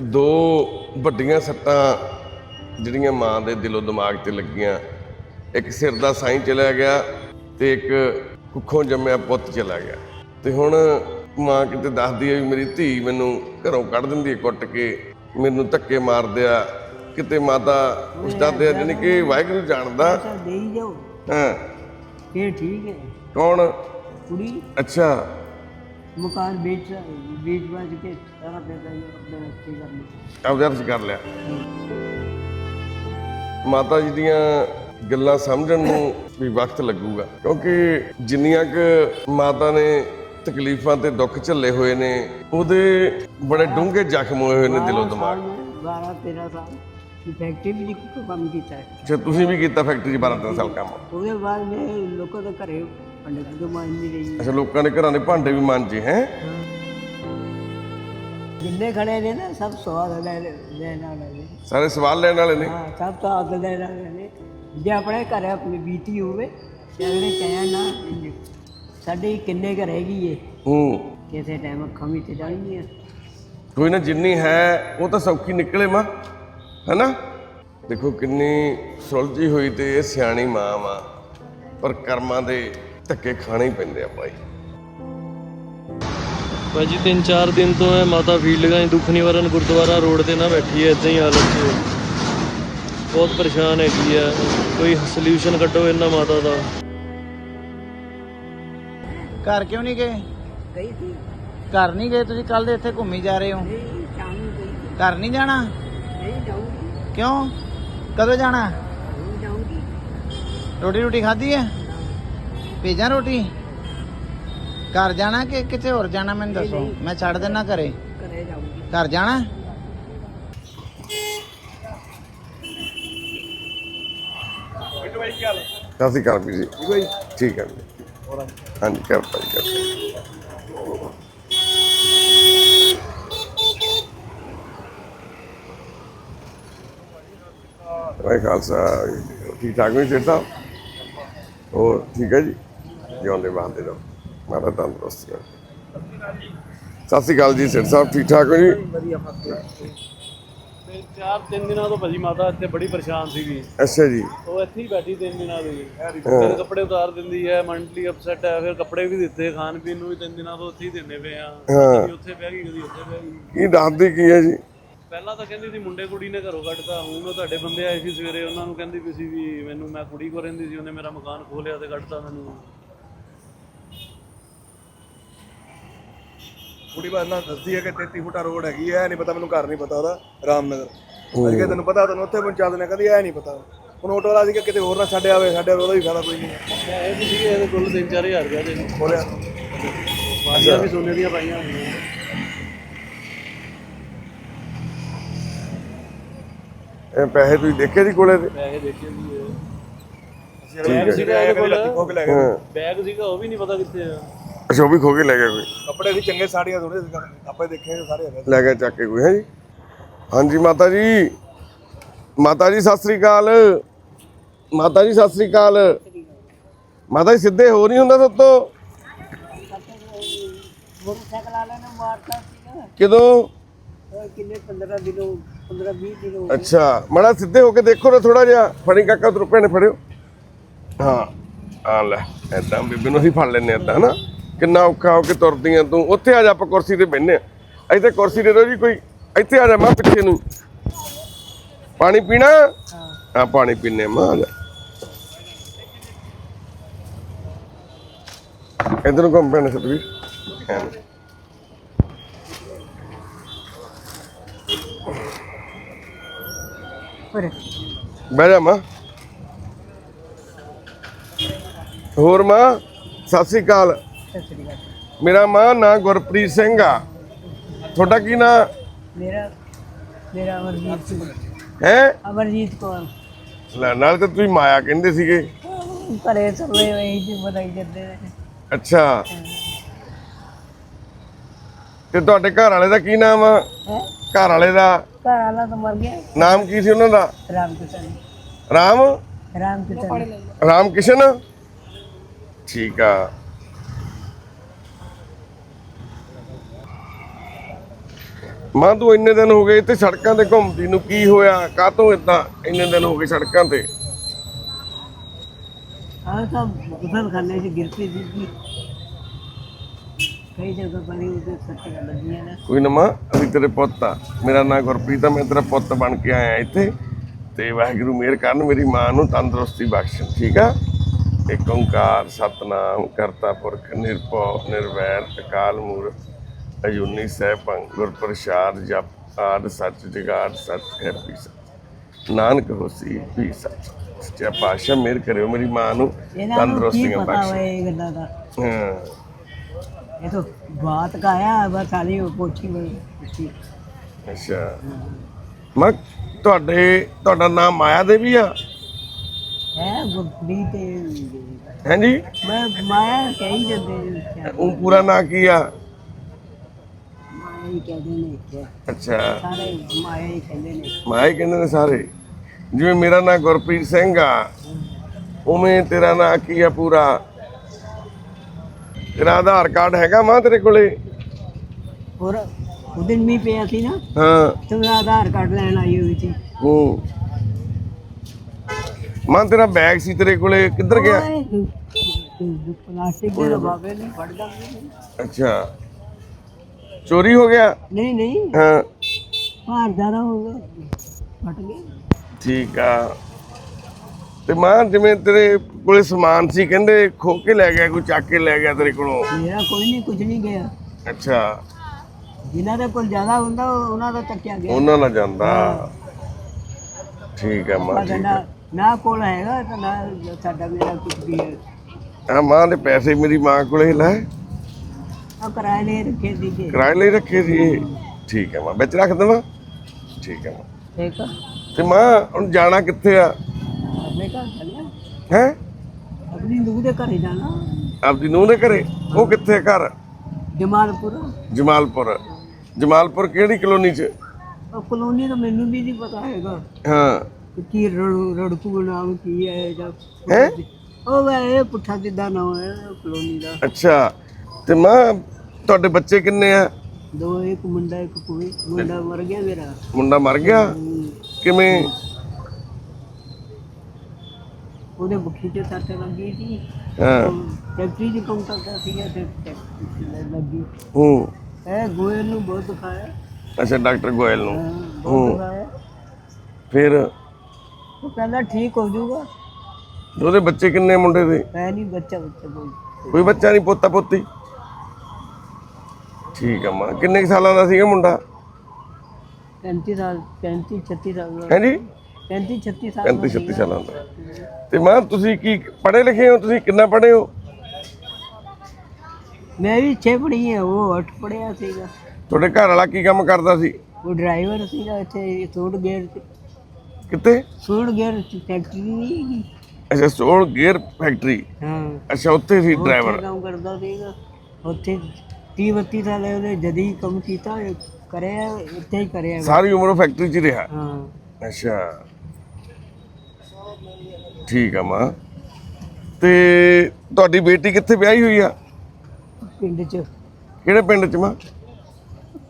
ਦੋ ਵੱਡੀਆਂ ਸੱਟਾਂ ਜਿਹੜੀਆਂ ਮਾਂ ਦੇ ਦਿਲੋਂ ਦਿਮਾਗ ਤੇ ਲੱਗੀਆਂ। ਇੱਕ ਸਿਰ ਦਾ ਸਾਈਂ ਚਲਾ ਗਿਆ ਤੇ ਇੱਕ ਕੁੱਖੋਂ ਜੰਮਿਆ ਪੁੱਤ ਚਲਾ ਗਿਆ। ਤੇ ਹੁਣ ਮਾਂ ਕਿਤੇ ਦੱਸਦੀ ਹੈ ਵੀ ਮੇਰੀ ਧੀ ਮੈਨੂੰ ਘਰੋਂ ਕੱਢ ਦਿੰਦੀ ਹੈ ਕੁੱਟ ਕੇ ਮੈਨੂੰ ਧੱਕੇ ਮਾਰਦੇ ਆ। ਕਿਤੇ ਮਾਤਾ ਉਸ ਦਾ ਤੇ ਜਾਣੀ ਕਿ ਵਾਹਿਗੁਰੂ ਜਾਣਦਾ। ਹੀ ਜਾਓ। ਹਾਂ। ਫਿਰ ਠੀਕ ਹੈ। ਕੌਣ? ਕੁੜੀ। ਅੱਛਾ। ਮਕਾਨ ਵੇਚ ਵੇਚ ਬਾਜ ਕੇ ਸਾਰਾ ਪੈਸਾ ਹੀ ਆਪਣੇ ਰਸਤੇ ਕਰ ਲਿਆ। ਆਪਦੇ ਹੱਥ 'ਚ ਕਰ ਲਿਆ। ਮਾਤਾ ਜੀ ਦੀਆਂ ਗੱਲਾਂ ਸਮਝਣ ਨੂੰ ਵੀ ਵਕਤ ਲੱਗੂਗਾ। ਕਿਉਂਕਿ ਜਿੰਨੀਆਂ ਕੁ ਮਾਤਾ ਨੇ ਤਕਲੀਫਾਂ ਤੇ ਦੁੱਖ ਝੱਲੇ ਹੋਏ ਨੇ ਉਹਦੇ ਬੜੇ ਡੂੰਘੇ ਜ਼ਖਮ ਹੋਏ ਹੋਏ ਨੇ ਦਿਲੋਂ ਦਿਮਾਗ। 12 13 ਸਾਲ। ਫੈਕਟਰੀ ਵੀ ਕੋਈ ਕੰਮ ਕੀਤਾ ਹੈ। ਜੇ ਤੁਸੀਂ ਵੀ ਕੀਤਾ ਫੈਕਟਰੀ 'ਚ 12 ਸਾਲ ਕੰਮ। ਉਹਦੇ ਬਾਅਦ ਮੈਂ ਲੋਕਾਂ ਦੇ ਘਰੇ ਅੰਡੇ ਤੋਂ ਮਾਰ ਨਹੀਂ ਰਹੀ ਅੱਛਾ ਲੋਕਾਂ ਦੇ ਘਰਾਂ ਦੇ ਭਾਂਡੇ ਵੀ ਮਾਂਜੇ ਹੈ? ਜਿੰਨੇ ਖੜੇ ਨੇ ਨਾ ਸਭ ਸਵਾਦ ਲੈ ਲੈਣ ਵਾਲੇ ਨੇ। ਸਾਰੇ ਸਵਾਲ ਲੈਣ ਵਾਲੇ ਨੇ? ਹਾਂ ਸਭ ਤੋਂ ਆਦਰ ਲੈਣ ਵਾਲੇ ਨੇ। ਜੇ ਆਪਣੇ ਘਰ ਆਪਣੀ ਬੀਤੀ ਹੋਵੇ ਤੇ ਅਗਲੇ ਕਹਿਣ ਨਾ। ਸਾਡੇ ਕਿੰਨੇ ਘਰ ਹੈਗੀ ਏ। ਹੂੰ। ਕਿਸੇ ਟਾਈਮ ਅੱਖਾਂ ਵੀ ਤੇ ਜਾਣਗੀਆਂ। ਕੋਈ ਨਾ ਜਿੰਨੀ ਹੈ ਉਹ ਤਾਂ ਸੌਖੀ ਨਿਕਲੇ ਮਾਂ। ਹੈਨਾ? ਦੇਖੋ ਕਿੰਨੀ ਸੁਲਝੀ ਹੋਈ ਤੇ ਇਹ ਸਿਆਣੀ ਮਾਂ ਵਾ। ਪਰ ਕਰਮਾਂ ਦੇ ਧੱਕੇ ਖਾਣੇ ਹੀ ਪੈਂਦੇ ਆ ਭਾਈ। ਭਾਜੀ ਤਿੰਨ ਚਾਰ ਦਿਨ ਤੋਂ ਹੈ ਮਾਤਾ ਫੀਲਡਗੰਜ ਦੁੱਖ ਨਿਵਾਰਨ ਗੁਰਦੁਆਰਾ ਰੋਡ ਤੇ ਨਾ ਬੈਠੀ ਹੈ ਇਦਾਂ ਹੀ ਹਾਲਤ 'ਚ। ਬਹੁਤ ਪਰੇਸ਼ਾਨ ਹੈਗੀ ਹੈ ਕੋਈ ਸੋਲੂਸ਼ਨ ਕੱਢੋ ਇਹਨਾਂ ਮਾਤਾ ਦਾ। ਘਰ ਕਿਉਂ ਨਹੀਂ ਗਏ? ਗਈ ਸੀ। ਘਰ ਨਹੀਂ ਗਏ? ਤੁਸੀਂ ਕੱਲ ਦੇ ਇੱਥੇ ਘੁੰਮੀ ਜਾ ਰਹੇ ਹੋ। ਨਹੀਂ ਸ਼ਾਮ ਨੂੰ ਗਈ ਘਰ ਨਹੀਂ ਜਾਣਾ? ਨਹੀਂ ਜਾਊਂਗੀ। ਕਿਉਂ? ਕਦੋਂ ਜਾਣਾ? ਨਹੀਂ ਜਾਊਂਗੀ। ਰੋਟੀ ਰੋਟੀ ਖਾਧੀ ਹੈ ਭੇਜਾਂ ਰੋਟੀ? ਘਰ ਜਾਣਾ ਕਿ ਕਿਤੇ ਹੋਰ ਜਾਣਾ ਮੈਨੂੰ ਦੱਸੋ? ਮੈਂ ਛੱਡ ਦੇਣਾ ਘਰੇ। ਘਰੇ ਜਾਊਂਗੀ। ਘਰ ਜਾਣਾ? ਸਤਿ ਸ਼੍ਰੀ ਅਕਾਲ ਵੀ ਜੀ? ਠੀਕ ਹੈ ਜੀ। ਹਾਂਜੀ ਕਰ ਭਾਈ ਕਰ ਵਾਹਿ ਖਾਲਸਾ ਠੀਕ ਠਾਕ ਨਹੀਂ ਸਿਰ ਸਾਹਿਬ ਹੋਰ ਠੀਕ ਹੈ ਜੀ? ਜਿਉਂਦੇ ਬਾਹਦੇ ਰਹੋ। ਮਾਤਾ ਤੰਦਰੁਸਤ ਰਹੋ। ਸਤਿ ਸ਼੍ਰੀ ਅਕਾਲ ਜੀ ਸਿਰ ਸਾਹਿਬ ਠੀਕ ਠਾਕ ਹੋ ਜੀ? ਤੇ ਚਾਰ ਤਿੰਨ ਦਿਨਾਂ ਤੋਂ ਭਾਜੀ ਮਾਤਾ ਇੱਥੇ ਬੜੀ ਪਰੇਸ਼ਾਨ ਸੀਗੀ। ਅੱਛਾ ਜੀ। ਉਹ ਇੱਥੇ ਹੀ ਬੈਠੀ ਤਿੰਨ ਦਿਨਾਂ ਦੀ। ਫਿਰ ਕੱਪੜੇ ਉਤਾਰ ਦਿੰਦੀ ਹੈ ਮੈਂਟਲੀ ਅਪਸੈਟ ਹੈ ਫਿਰ ਕੱਪੜੇ ਵੀ ਦਿੱਤੇ ਖਾਣ ਪੀਣ ਨੂੰ ਵੀ ਤਿੰਨ ਦਿਨਾਂ ਤੋਂ ਉੱਥੇ ਹੀ ਦਿੰਦੇ ਪਏ ਆ। ਹਾਂ। ਕਦੀ ਉੱਥੇ ਬਹਿ ਗਈ ਕਦੀ ਉੱਥੇ ਬਹਿ ਗਈ। ਕੀ ਦੱਸਦੀ ਕੀ ਹੈ ਜੀ? ਪਹਿਲਾਂ ਤਾਂ ਕਹਿੰਦੀ ਸੀ ਮੁੰਡੇ ਕੁੜੀ ਨੇ ਘਰੋਂ ਕੱਢਤਾ ਹੁਣ ਉਹ ਤੁਹਾਡੇ ਬੰਦੇ ਆਏ ਸੀ ਸਵੇਰੇ ਉਹਨਾਂ ਨੂੰ ਕਹਿੰਦੀ ਵੀ ਸੀ ਵੀ ਮੈਨੂੰ ਮੈਂ ਕੁੜੀ ਕੋ ਰਹਿੰਦੀ ਸੀ ਉਹਨੇ ਮੇਰਾ ਮਕਾਨ ਖੋਲਿਆ ਤੇ ਕੱਢਤਾ ਮੈਨੂੰ। ਕੁੜੀ ਬਾਤ ਨਾਲ ਦੱਸਦੀ ਹੈ ਕਿ 33 ਫੁੱਟਾ ਰੋਡ ਹੈਗੀ ਐ ਨਹੀਂ ਪਤਾ ਮੈਨੂੰ ਘਰ ਨਹੀਂ ਪਤਾ ਉਹਦਾ ਰਾਮਨਗਰ। ਅੱਜ ਕਿ ਤੈਨੂੰ ਪਤਾ ਤੈਨੂੰ ਉੱਥੇ ਪਹੁੰਚਾ ਦੇਣਾ ਕਦੀ ਐ ਨਹੀਂ ਪਤਾ। ਹੁਣ ਆਟੋ ਵਾਲਾ ਸੀ ਕਿ ਕਿਤੇ ਹੋਰ ਨਾ ਛੱਡ ਆਵੇ ਸਾਡੇ ਉਹਦਾ ਵੀ ਫਾਇਦਾ ਕੋਈ ਨਹੀਂ ਇਹ ਵੀ ਸੀਗੇ ਇਹਦੇ ਕੋਲ 3-4000 ਰੁਪਇਆ ਦੇ ਖੋਲਿਆ ਬਾਜੀਆਂ ਵੀ ਸੋਨੇ ਦੀਆਂ ਪਾਈਆਂ ਹੋਈਆਂ ਇਹ ਪੈਸੇ ਤੁਸੀਂ ਦੇਖੇ ਸੀ ਕੋਲੇ ਪੈਸੇ ਦੇਖੇ ਵੀ ਇਹ। ਬੈਗ ਸੀਗਾ ਇਹਦੇ ਕੋਲ। ਬੈਗ ਸੀਗਾ ਉਹ ਵੀ ਨਹੀਂ ਪਤਾ ਕਿੱਥੇ ਆ। ਅੱਛਾ ਉਹ ਵੀ ਖੋ ਕੇ ਲੈ ਗਿਆ ਕੋਈ? ਕੱਪੜੇ ਵੀ ਚੰਗੇ ਸਾੜੀਆਂ ਥੋੜੇ ਆਪਾਂ ਦੇਖੇ ਸਾਰੇ ਹੈਗੇ ਲੈ ਗਿਆ ਚੱਕ ਕੇ ਕੋਈ ਹੈ ਜੀ? ਹਾਂਜੀ ਮਾਤਾ ਜੀ। ਮਾਤਾ ਜੀ ਸਤਿ ਸ੍ਰੀ ਅਕਾਲ। ਮਾਤਾ ਜੀ ਸਤਿ ਸ੍ਰੀ ਅਕਾਲ। ਮਾਤਾ ਜੀ ਸਿੱਧੇ ਹੋ ਨਹੀਂ ਹੁੰਦਾ ਸਤੋਂ ਮੋਟਰਸਾਈਕਲ ਵਾਲੇ ਨੇ ਮਾਰਤਾ ਸੀਗਾ ਕਿਦੋਂ? ਉਹ ਕਿੰਨੇ 15 ਦਿਨੋਂ 15 20 ਦਿਨੋਂ ਅੱਛਾ ਮੜਾ ਸਿੱਧੇ ਹੋ ਕੇ ਦੇਖੋ ਨਾ ਥੋੜਾ ਜਿਹਾ। ਫੜੀ ਕਾਕਾ ਤੂੰ ਭੈਣੇ ਫੜਿਓ। ਹਾਂ ਆ ਲੈ ਐਦਾਂ ਬੀਬੀ ਨੂੰ ਅਸੀਂ ਫੜ ਲੈਨੇ ਏਦਾਂ ਹਨਾ? ਕਿੰਨਾ ਔਖਾ ਹੋ ਕੇ ਤੁਰਦੀਆਂ ਤੂੰ? ਉੱਥੇ ਆ ਜਾ ਆਪਾਂ ਕੁਰਸੀ ਤੇ ਬਹਿਨੇ ਆ। ਇੱਥੇ ਕੁਰਸੀ ਦੇ ਦੋ ਜੀ ਕੋਈ। ਇੱਥੇ ਆ ਜਾ ਮਾਂ ਪਿੱਛੇ ਨੂੰ। ਪਾਣੀ ਪੀਣਾ? ਹਾਂ। ਪਾਣੀ ਪੀਨੇ ਮਾਂ ਆ ਜਾ। ਇਧਰ ਨੂੰ ਘੁੰਮ ਪੈਣਾ ਸਤਵੀਰ। ਬਹਿ ਜਾ ਮਾਂ। ਹੋਰ ਮਾਂ ਸਤਿ ਸ੍ਰੀ ਅਕਾਲ। ਮੇਰਾ ਮਾਂ ਨਾਂ ਗੁਰਪ੍ਰੀਤ ਸਿੰਘ ਆ। ਤੁਹਾਡਾ ਕੀ ਨਾਂ? ਮੇਰਾ ਮੇਰਾ ਅਮਰਜੀਤ ਸਿੰਘ। ਹੈ? ਅਮਰਜੀਤ ਕੌਰ। ਲੈ ਨਾਲ ਤਾਂ ਤੁਸੀਂ ਮਾਇਆ ਕਹਿੰਦੇ ਸੀਗੇ। ਘਰੇ ਸਭੇ ਵਹੀ ਜੀ ਬਣਾਈ ਜਾਂਦੇ ਨੇ ਅੱਛਾ। ਤੇ ਤੁਹਾਡੇ ਘਰ ਵਾਲੇ ਦਾ ਕੀ ਨਾਮ ਆ? ਹੈ? ਘਰ ਵਾਲੇ ਦਾ? ਘਰ ਵਾਲਾ ਤਾਂ ਮਰ ਗਿਆ। ਨਾਮ ਕੀ ਸੀ ਉਹਨਾਂ ਦਾ? ਰਾਮ ਕਿਸ਼ਨ। ਰਾਮ? ਰਾਮ ਕਿਸ਼ਨ। ਰਾਮ ਕਿਸ਼ਨ ਠੀਕ ਆ। ਮਾਂ ਤੂੰ ਇੰਨੇ ਦਿਨ ਹੋ ਗਏ ਤੇ ਸੜਕਾਂ ਤੇ ਘੁੰਮਦੀ ਨੂੰ ਕੀ ਹੋਇਆ? ਕਾਹਤੋਂ ਇਦਾਂ ਇੰਨੇ ਦਿਨ ਹੋ ਗਏ ਸੜਕਾਂ ਤੇ? ਆਹ ਤਾਂ ਗੁਸਲ ਖਾਨੇ 'ਚ ਗਿਰ ਪਈ ਸੀ ਜੀ। ਕਈ ਜਗ੍ਹਾ ਪਾਣੀ ਉਹਦੇ ਸੱਟਾਂ ਲੱਗੀਆਂ ਨੇ। ਕੋਈ ਨਾ ਮਾਂ ਅਸੀਂ ਤੇਰੇ ਪੁੱਤ ਆ। ਮੇਰਾ ਨਾਮ ਗੁਰਪ੍ਰੀਤ ਆ ਮੈਂ ਤੇਰਾ ਪੁੱਤ ਬਣ ਕੇ ਆਇਆ ਇੱਥੇ। ਤੇ ਵਾਹਿਗੁਰੂ ਮਿਹਰ ਕਰਨ ਮੇਰੀ ਮਾਂ ਨੂੰ ਤੰਦਰੁਸਤੀ ਬਖਸ਼ਣ ਠੀਕ ਆ? ਏਕ ਓੰਕਾਰ ਸਤਨਾਮ ਕਰਤਾ ਪੁਰਖ ਨਿਰਭਉ ਨਿਰਵੈਰ ਅਕਾਲ ਮੂਰਤ ਅਜੂਨੀ ਸੈਭੰ ਗੁਰ ਪ੍ਰਸਾਦ ਜਪ ਆਦ ਸੱਚ ਜਗਾਦ ਸੱਚ ਹੈ ਵੀ ਸੱਚ। ਨਾਨਕ ਹੋਸੀ ਵੀ ਸੱਚ। ਸੱਚਾ ਪਾਤਸ਼ਾਹ ਮਿਹਰ ਕਰਿਓ ਮੇਰੀ ਮਾਂ ਨੂੰ ਤੰਦਰੁਸਤੀਆਂ ਬਖਸ਼। ਗੱਲਾਂ ਦਾ? ਹਾਂ। ਇਹ ਤਾਂ ਬਾਤ ਕਾ ਆਇਆ ਬਸ ਉਹ ਪੋਛੀ ਪੁੱਛੀ ਅੱਛਾ। ਮੈਂ ਤੁਹਾਡੇ ਤੁਹਾਡਾ ਨਾਮ ਮਾਇਆ ਦੇਵੀ ਆ? ਹੈ ਗੁੱਡੀ ਤੇ ਹਾਂਜੀ ਮੈਂ ਮਾਇਆ ਕਹੀ ਜਾਂਦੇ ਉਹ ਪੂਰਾ ਨਾਂ ਕੀ ਆ? ਹੀ ਕਹਿੰਦੇ ਨੇ ਅੱਛਾ। ਸਾਰੇ ਮਾਇਆ ਹੀ ਕਹਿੰਦੇ ਨੇ। ਮਾਇਆ ਹੀ ਕਹਿੰਦੇ ਨੇ ਸਾਰੇ। ਜਿਵੇਂ ਮੇਰਾ ਨਾਂ ਗੁਰਪ੍ਰੀਤ ਸਿੰਘ ਆ ਉਵੇਂ ਤੇਰਾ ਨਾਂ ਕੀ ਆ ਪੂਰਾ? ਤੇਰਾ ਆਧਾਰ ਕਾਰਡ ਹੈਗਾ ਮਾਂ ਤੇਰੇ ਕੋਲੇ? ਔਰ ਉਹ ਦਿਨ ਮੀਂਹ ਪਿਆ ਸੀ ਨਾ ਹਾਂ। ਤੇ ਆਧਾਰ ਕਾਰਡ ਲੈਣ ਆਈ ਹੋਈ ਸੀ। ਹੂੰ। ਮਾਂ ਤੇਰਾ ਬੈਗ ਸੀ ਤੇਰੇ ਕੋਲੇ ਕਿੱਧਰ ਗਿਆ? ਓਏ, ਪਲਾਸਟਿਕ ਦੇ ਲਫਾਫੇ ਨਹੀਂ ਫੜ ਨੇ। ਅੱਛਾ। ਚੋਰੀ ਹੋ ਗਿਆ? ਨਹੀਂ ਨਹੀਂ। ਹਾਂ। ਭਾਰ ਜ਼ਿਆਦਾ ਹੋ ਗਿਆ। ਫਟ ਗਿਆ। ਠੀਕ ਆ। ਤੇ ਮਾਂ ਜਿਵੇਂ ਤੇਰੇ ਕੋਲੇ ਸਮਾਨ ਸੀ ਕਹਿੰਦੇ ਖੋ ਕੇ ਲੈ ਗਿਆ ਕੋਈ ਚੱਕ ਕੇ ਲੈ ਗਿਆ ਤੇਰੇ ਕੋਲੋਂ? ਮੇਰਾ ਕੋਈ ਨਹੀਂ ਕੁਝ ਨਹੀਂ ਗਿਆ। ਅੱਛਾ। ਜਿਨ੍ਹਾਂ ਦੇ ਕੋਲ ਜ਼ਿਆਦਾ ਹੁੰਦਾ ਉਹ- ਉਹਨਾਂ ਦਾ ਚੱਕਿਆ ਗਿਆ। ਉਹਨਾਂ ਨਾਲ ਜਾਂਦਾ। ਠੀਕ ਆ ਮਾਂ ਠੀਕ ਨਾ ਕੋਲ ਹੈਗਾ ਤਾਂ ਨਾ ਸਾਡਾ ਮੇਰਾ ਕੁਝ ਵੀ ਹੈ। ਆ ਮਾਂ ਦੇ ਪੈਸੇ ਮੇਰੀ ਮਾਂ ਕੋਲੇ ਲੈ। ਕਿਰਾਏ ਲਈ ਰੱਖੇ ਸੀਗੇ। ਕਿਰਾਏ ਲਈ ਰੱਖੇ ਸੀ ਇਹ। ਠੀਕ ਹੈ ਮਾਂ ਵਿੱਚ ਰੱਖ ਦੇਵਾਂ? ਠੀਕ ਹੈ ਮਾਂ। ਠੀਕ ਆ। ਤੇ ਮਾਂ ਹੁਣ ਜਾਣਾ ਕਿੱਥੇ ਆ? ਆਪਣੇ ਘਰ ਚੱਲਿਆ ਹੈ? ਆਪਣੀ ਨੂੰਹ ਦੇ ਘਰੇ ਜਾਣਾ। ਆਪਦੀ ਨੂੰਹ ਦੇ ਘਰੇ? ਉਹ ਕਿੱਥੇ ਆ ਘਰ? ਜਮਾਲਪੁਰ। ਜਮਾਲਪੁਰ। ਜਮਾਲਪੁਰ ਕਿਹੜੀ ਕਲੋਨੀ ਚ? ਉਹ ਕਲੋਨੀ ਤਾਂ ਮੈਨੂੰ ਵੀ ਨਹੀਂ ਪਤਾ ਹੈਗਾ। ਹਾਂ। ਕਿ ਕੀ ਰੜੂ ਰੜਕੂ ਨਾਮ ਕੀ ਹੈ ਜਾਂ ਹੈਂ? ਉਹ ਵੇ ਇਹ ਪੁੱਠਾ ਸਿੱਧਾ ਨਾਮ ਹੈ ਕਲੋਨੀ ਦਾ। ਅੱਛਾ। ਤੇ ਮਾਂ ਤੁਹਾਡੇ ਬੱਚੇ ਕਿੰਨੇ ਆ? ਦੋ ਇੱਕ ਮੁੰਡਾ ਇੱਕ ਕੁੜੀ। ਮੁੰਡਾ ਮਰ ਗਿਆ ਮੇਰਾ। ਮੁੰਡਾ ਮਰ ਗਿਆ? ਕਿਵੇਂ? ਉਹਦੇ ਮੁਖੀ ਤੇ ਸੱਟ ਲੱਗੀ ਸੀ। ਹਾਂ। ਫੈਕਟਰੀ ਦੀ ਕੰਮ ਕਰਦਾ ਸੀਗਾ ਤੇ ਲੱਗੀ ਹੂੰ। ਇਹ ਗੋਇਲ ਨੂੰ ਬਹੁਤ ਦਿਖਾਇਆ। ਅੱਛਾ ਡਾਕਟਰ ਗੋਇਲ ਨੂੰ। ਹਾਂ, ਫਿਰ? ਉਹ ਕਹਿੰਦਾ ਠੀਕ ਹੋ ਜਾਊਗਾ। ਉਹਦੇ ਬੱਚੇ ਕਿੰਨੇ ਮੁੰਡੇ ਦੇ? ਮੈਂ ਨਹੀਂ ਬੱਚਾ ਬੱਚਾ ਕੋਈ ਬੱਚਾ ਨਹੀਂ ਪੋਤਾ ਪੋਤੀ ਠੀਕ ਆ ਮਾਂ। ਕਿੰਨੇ ਕੁ ਸਾਲਾਂ ਦਾ ਸੀਗਾ ਮੁੰਡਾ? 35 ਸਾਲ 35 36 ਸਾਲ ਦਾ। ਹੈਂਜੀ? 35 36 ਸਾਲ 35 36 ਸਾਲਾਂ ਦਾ। ਤੇ ਮਾਂ ਤੁਸੀਂ ਕੀ ਪੜ੍ਹੇ ਲਿਖੇ ਹੋ? ਤੁਸੀਂ ਕਿੰਨਾ ਪੜ੍ਹੇ ਹੋ? ਮੈਂ ਵੀ 6 ਪੜ੍ਹੀ ਹੈ ਉਹ 8 ਪੜ੍ਹਿਆ ਸੀਗਾ। ਤੁਹਾਡੇ ਘਰ ਵਾਲਾ ਕੀ ਕੰਮ ਕਰਦਾ ਸੀ? ਉਹ ਡਰਾਈਵਰ ਸੀਗਾ ਇੱਥੇ ਸੂਟ ਗੇਅਰ ਤੇ। ਕਿੱਥੇ? ਸੂਟ ਗੇਅਰ ਫੈਕਟਰੀ ਨਹੀਂ ਹੈਗੀ ਅੱਛਾ ਸੋਲ ਗੇਅਰ ਫੈਕਟਰੀ। ਹਾਂ। ਅੱਛਾ ਉੱਥੇ ਸੀ ਡਰਾਈਵਰ। ਕੰਮ ਕਰਦਾ ਸੀਗਾ। ਉੱਥੇ 30 32 ਸਾਲ ਉਹਨੇ ਜਦੀ ਕੰਮ ਕੀਤਾ ਕਰਿਆ ਇੱਥੇ ਹੀ ਕਰਿਆ ਸਾਰੀ ਉਮਰ ਉਹ ਫੈਕਟਰੀ 'ਚ ਹੀ ਰਿਹਾ? ਹਾਂ। ਅੱਛਾ। ਠੀਕ ਆ ਮਾਂ। ਤੇ ਤੁਹਾਡੀ ਬੇਟੀ ਕਿੱਥੇ ਵਿਆਹੀ ਹੋਈ ਆ? ਪਿੰਡ ਚ। ਕਿਹੜੇ ਪਿੰਡ 'ਚ ਮਾਂ?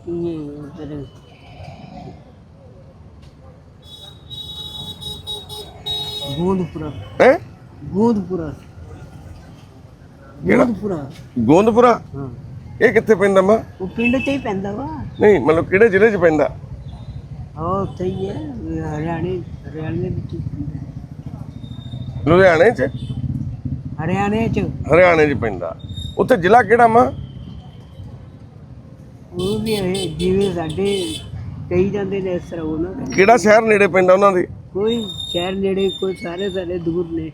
ਉਧਰ ਗੋਂਦਪੁਰਾ। ਹੈ? ਗੋਂਦਪੁਰਾ। ਕਿਹੜਾ? ਗੋਂਦਪੁਰਾ। ਗੋਂਦਪੁਰਾ? ਹਾਂ। ਇਹ ਕਿੱਥੇ ਪੈਂਦਾ ਮਾਂ? ਉਹ ਪਿੰਡ ਚ ਹੀ ਪੈਂਦਾ ਵਾ। ਨਹੀਂ ਮਤਲਬ ਕਿਹੜੇ ਜ਼ਿਲ੍ਹੇ 'ਚ ਪੈਂਦਾ? ਉਹ ਉੱਥੇ ਹੀ ਹੈ ਹਰਿਆਣੇ ਹਰਿਆਣੇ ਵਿੱਚ ਹੀ। ਪੈਂਦਾ। ਲੁਧਿਆਣੇ 'ਚ? ਹਰਿਆਣੇ ਚ। ਹਰਿਆਣੇ 'ਚ ਪੈਂਦਾ। ਉੱਥੇ ਜ਼ਿਲ੍ਹਾ ਕਿਹੜਾ ਮਾਂ? ਉਹ ਵੀ ਇਹ ਜਿਵੇਂ ਸਾਡੇ ਕਈ ਜਾਂਦੇ ਨੇ ਇਸ ਤਰ੍ਹਾਂ ਉਹਨਾਂ ਦਾ। ਕਿਹੜਾ ਸ਼ਹਿਰ ਨੇੜੇ ਪੈਂਦਾ ਉਹਨਾਂ ਦੇ? ਕੋਈ ਸ਼ਹਿਰ ਨੇੜੇ ਕੋਈ ਸਾਰੇ ਸਾਰੇ ਦੂਰ ਨੇ।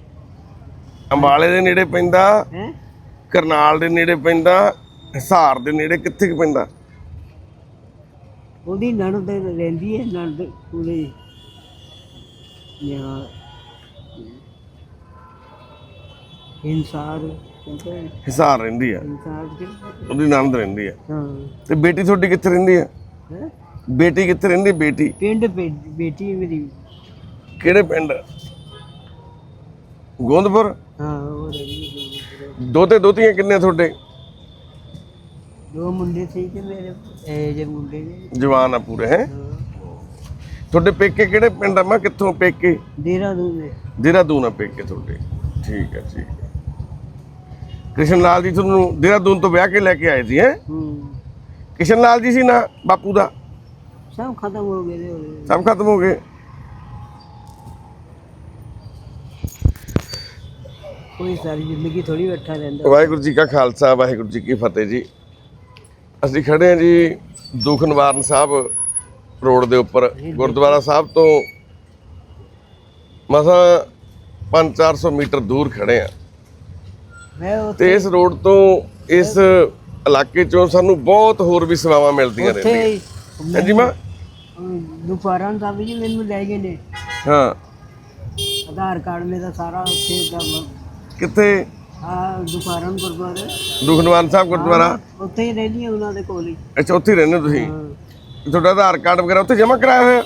ਅੰਬਾਲੇ ਦੇ ਨੇੜੇ ਪੈਂਦਾ ਹੈ? ਕਰਨਾਲ ਦੇ ਨੇੜੇ ਪੈਂਦਾ ਹਿਸਾਰ ਦੇ ਨੇੜੇ ਕਿੱਥੇ ਕੁ ਪੈਂਦਾ? ਉਹਦੀ ਨਣਦ ਰਹਿੰਦੀ ਹੈ ਨਣਦ ਕੋਲੇ ਯਾ ਇਨਸਾਰ ਕਹਿੰਦੇ ਹਿਸਾਰ ਰਹਿੰਦੀ ਆ ਇਨਸਾਰ ਦੇ ਉਹਦੀ ਨੰਦ ਰਹਿੰਦੀ ਆ ਹਾਂ। ਤੇ ਬੇਟੀ ਤੁਹਾਡੀ ਕਿੱਥੇ ਰਹਿੰਦੀ ਆ ਹੈਂ? ਬੇਟੀ ਕਿੱਥੇ ਰਹਿੰਦੀ ਬੇਟੀ? ਪਿੰਡ ਬੇ- ਬੇਟੀ ਮੇਰੀ। ਕਿਹੜੇ ਪਿੰਡ? ਗੋਂਦਪੁਰ? ਹਾਂ ਉਹ ਰਹਿੰਦੀ ਹੈ। ਦੋਤੇ ਦੋਤੀਆਂ ਕਿੰਨੇ ਤੁਹਾਡੇ? ਦੋ ਮੁੰਡੇ ਸੀ ਕਿ ਮੇਰੇ ਇਹ ਜੇ ਮੁੰਡੇ ਨੇ। ਜਵਾਨ ਆ ਪੂਰੇ ਹੈ? ਤੁਹਾਡੇ ਪੇਕੇ ਕਿਹੜੇ ਪਿੰਡ ਆ? ਮੈਂ ਕਿੱਥੋਂ ਪੇਕੇ? ਦੇਹਰਾਦੂਨ ਦੇ। ਦੇਹਰਾਦੂਨ ਆ ਪੇਕੇ ਤੁਹਾਡੇ। ਠੀਕ ਹੈ ਠੀਕ ਹੈ ਕ੍ਰਿਸ਼ਨ ਲਾਲ ਜੀ ਤੁਹਾਨੂੰ ਦੇਹਰਾਦੂਨ ਤੋਂ ਵਿਆਹ ਕੇ ਲੈ ਕੇ ਆਏ ਸੀ ਹੈ? ਹੂੰ। ਕ੍ਰਿਸ਼ਨ ਲਾਲ ਜੀ ਸੀ ਨਾ ਬਾਪੂ ਦਾ? ਸਭ ਖਤਮ ਹੋ ਗਏ। ਸਭ ਖਤਮ ਹੋ ਗਏ। ਕੋਈ ਸਾਰੀ ਜ਼ਿੰਦਗੀ ਥੋੜੀ ਬੈਠਾ ਰਹਿੰਦਾ। ਵਾਹਿਗੁਰੂ ਜੀ ਕਾ ਖਾਲਸਾ ਵਾਹਿਗੁਰੂ ਜੀ ਕੀ ਫਤਿਹ ਜੀ। ਅਸੀਂ ਖੜੇ ਹਾਂ ਜੀ ਦੁੱਖ ਨਿਵਾਰਨ ਸਾਹਿਬ ਰੋਡ ਦੇ ਉੱਪਰ ਗੁਰਦੁਆਰਾ ਸਾਹਿਬ ਤੋਂ। ਮਸਾਂ 5-400 ਮੀਟਰ ਦੂਰ ਖੜੇ ਆ ਮੈਂ ਤੇ ਇਸ ਰੋਡ ਤੋਂ ਇਸ ਇਲਾਕੇ ਚੋਂ ਸਾਨੂੰ ਬਹੁਤ ਹੋਰ ਵੀ ਸੇਵਾਵਾਂ ਮਿਲਦੀਆਂ ਰਹਿੰਦੀਆਂ। ਹਾਂਜੀ ਮਾਂ? ਦੁਪਹਿਰਾਂ ਸਾਹਿਬ ਜੀ ਮੈਨੂੰ ਲੈ ਗਏ ਨੇ। ਹਾਂ। ਆਧਾਰ ਕਾਰਡ ਮੇਰਾ ਸਾਰਾ ਉੱਥੇ ਦਾ ਕਿੱਥੇ? ਆ ਦੁਪਹਿਰਾਂ ਗੁਰਦੁਆਰੇ ਦੁੱਖ ਨਿਵਾਰਨ ਸਾਹਿਬ ਗੁਰਦੁਆਰਾ ਉੱਥੇ ਹੀ ਰਹਿੰਦੀ ਹਾਂ ਉਹਨਾਂ ਦੇ ਕੋਲ ਹੀ ਅੱਛਾ ਉੱਥੇ ਹੀ ਰਹਿੰਦੇ ਹੋ ਤੁਸੀਂ ਹਾਂ। ਤੁਹਾਡਾ ਆਧਾਰ ਕਾਰਡ ਵਗੈਰਾ ਉੱਥੇ ਜਮ੍ਹਾਂ ਕਰਾਇਆ ਹੋਇਆ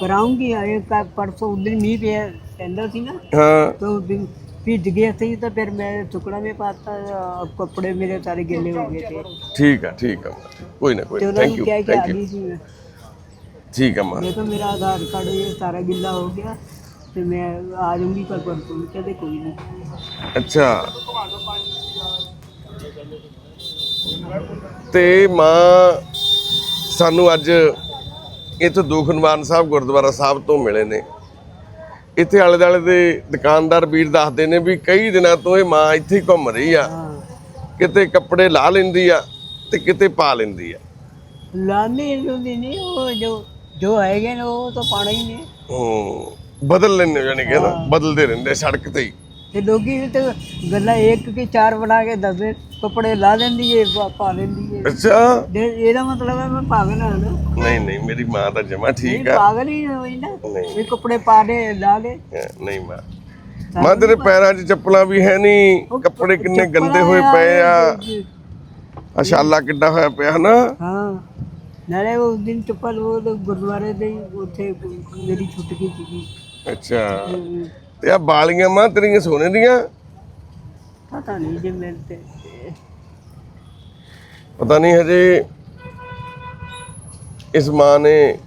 ਕਰਾਉਂਗੀ ਇਹ ਕ- ਪਰਸੋਂ ਉਸ ਦਿਨ ਮੀਂਹ ਪਿਆ ਕਹਿੰਦਾ ਸੀ ਨਾ ਹਾਂ तो उस दिन भीज गए थे तो फिर मैं टुकड़ा में पाता अब कपड़े मेरे सारे गिले हो गए थे ਠੀਕ ਆ ਠੀਕ ਆ ਮਾਂ। ਕੋਈ ਨਾ ਕੋਈ तो ਥੈਂਕ उन्होंने ਯੂ क्या क्या ਥੈਂਕ आ ਯੂ गई थी मैं ਠੀਕ ਆ ਮਾਂ मैं तो मेरा आधार कार्ड ये सारा गिला हो गया ਤੇ ਮਾਂ ਸਾਨੂੰ ਅੱਜ ਇੱਥੇ ਦੁਖਨਵਾਨ ਸਾਹਿਬ ਗੁਰਦੁਆਰਾ ਸਾਹਿਬ ਤੋਂ ਮਿਲੇ ਨੇ। ਇੱਥੇ ਆਲੇ ਦਾਲੇ ਦੇ ਦੁਕਾਨਦਾਰ ਵੀਰ ਦੱਸਦੇ ਨੇ ਵੀ ਕਈ ਦਿਨਾਂ ਤੋਂ ਇਹ ਮਾਂ ਇੱਥੇ ਹੀ ਘੁੰਮ ਰਹੀ ਆ। ਕਿਤੇ ਕੱਪੜੇ ਲਾ ਲੈਂਦੀ ਆ ਤੇ ਕਿਤੇ ਪਾ ਲੈਂਦੀ ਆ। ਲਾਣੇ ਨੂੰ ਨਹੀਂ ਉਹ ਜੋ ਜੋ ਹੈਗੇ ਨੇ ਉਹ ਤਾਂ ਪਾਣਾ ਹੀ ਨੇ। ਹੂੰ। ਬਦਲ ਲੈਂਦੇ ਹੋ ਜਾਨੀ ਕਿ ਨਾ ਬਦਲਦੇ ਰਹਿੰਦੇ ਸੜਕ ਤੇ ਹੀ। ਤੇ ਲੋਕੀ ਵੀ ਤੇ ਗੱਲਾਂ ਇੱਕ ਕਿ ਚਾਰ ਬਣਾ ਕੇ ਦੱਸਦੇ ਕੱਪੜੇ ਲਾ ਲੈਂਦੀ ਏ ਪਾ- ਪਾ ਲੈਂਦੀ ਏ। ਅੱਛਾ। ਦੇ- ਇਹਦਾ ਮਤਲਬ ਹੈ ਮੈਂ ਪਾਗਲ ਹਾਂ ਨਾ। ਨਹੀਂ ਨਹੀਂ ਮੇਰੀ ਮਾਂ ਤਾਂ ਜਮਾ ਠੀਕ ਆ। ਪਾਗਲ ਹੀ ਹੋਈ ਨਾ। ਨਹੀਂ। ਕੱਪੜੇ ਪਾ ਦੇ ਲਾ ਲੈ ਨਹੀਂ ਮਾਂ। ਮਾਂ ਤੇਰੇ ਪੈਰਾਂ 'ਚ ਚੱਪਲਾਂ ਵੀ ਹੈ ਨਹੀਂ। ਕੱਪੜੇ ਕਿੰਨੇ ਗੰਦੇ ਹੋਏ ਪਏ ਆ। ਆ ਛਾਲਾ ਕਿੱਡਾ ਹੋਇਆ ਪਿਆ ਹਨਾ? ਹਾਂ। ਨਾਲੇ ਉਸ ਦਿਨ ਚੱਪਲ ਉਹ ਗੁਰਦੁਆਰੇ ਦੇ ਹੀ ਉੱਥੇ ਮੇਰੀ ਛੁੱਟ ਗਈ ਸੀਗੀ। ਅੱਛਾ। ਤੇ ਆ ਬਾਲੀਆਂ ਮਾਂ ਤੇਰੀਆਂ ਸੋਨੇ ਦੀਆਂ। ਪਤਾ ਨਹੀਂ ਜੇ ਮੇਰੇ ਤੇ। ਪਤਾ ਨਹੀਂ ਹਜੇ ਇਸ ਮਾਂ ਨੇ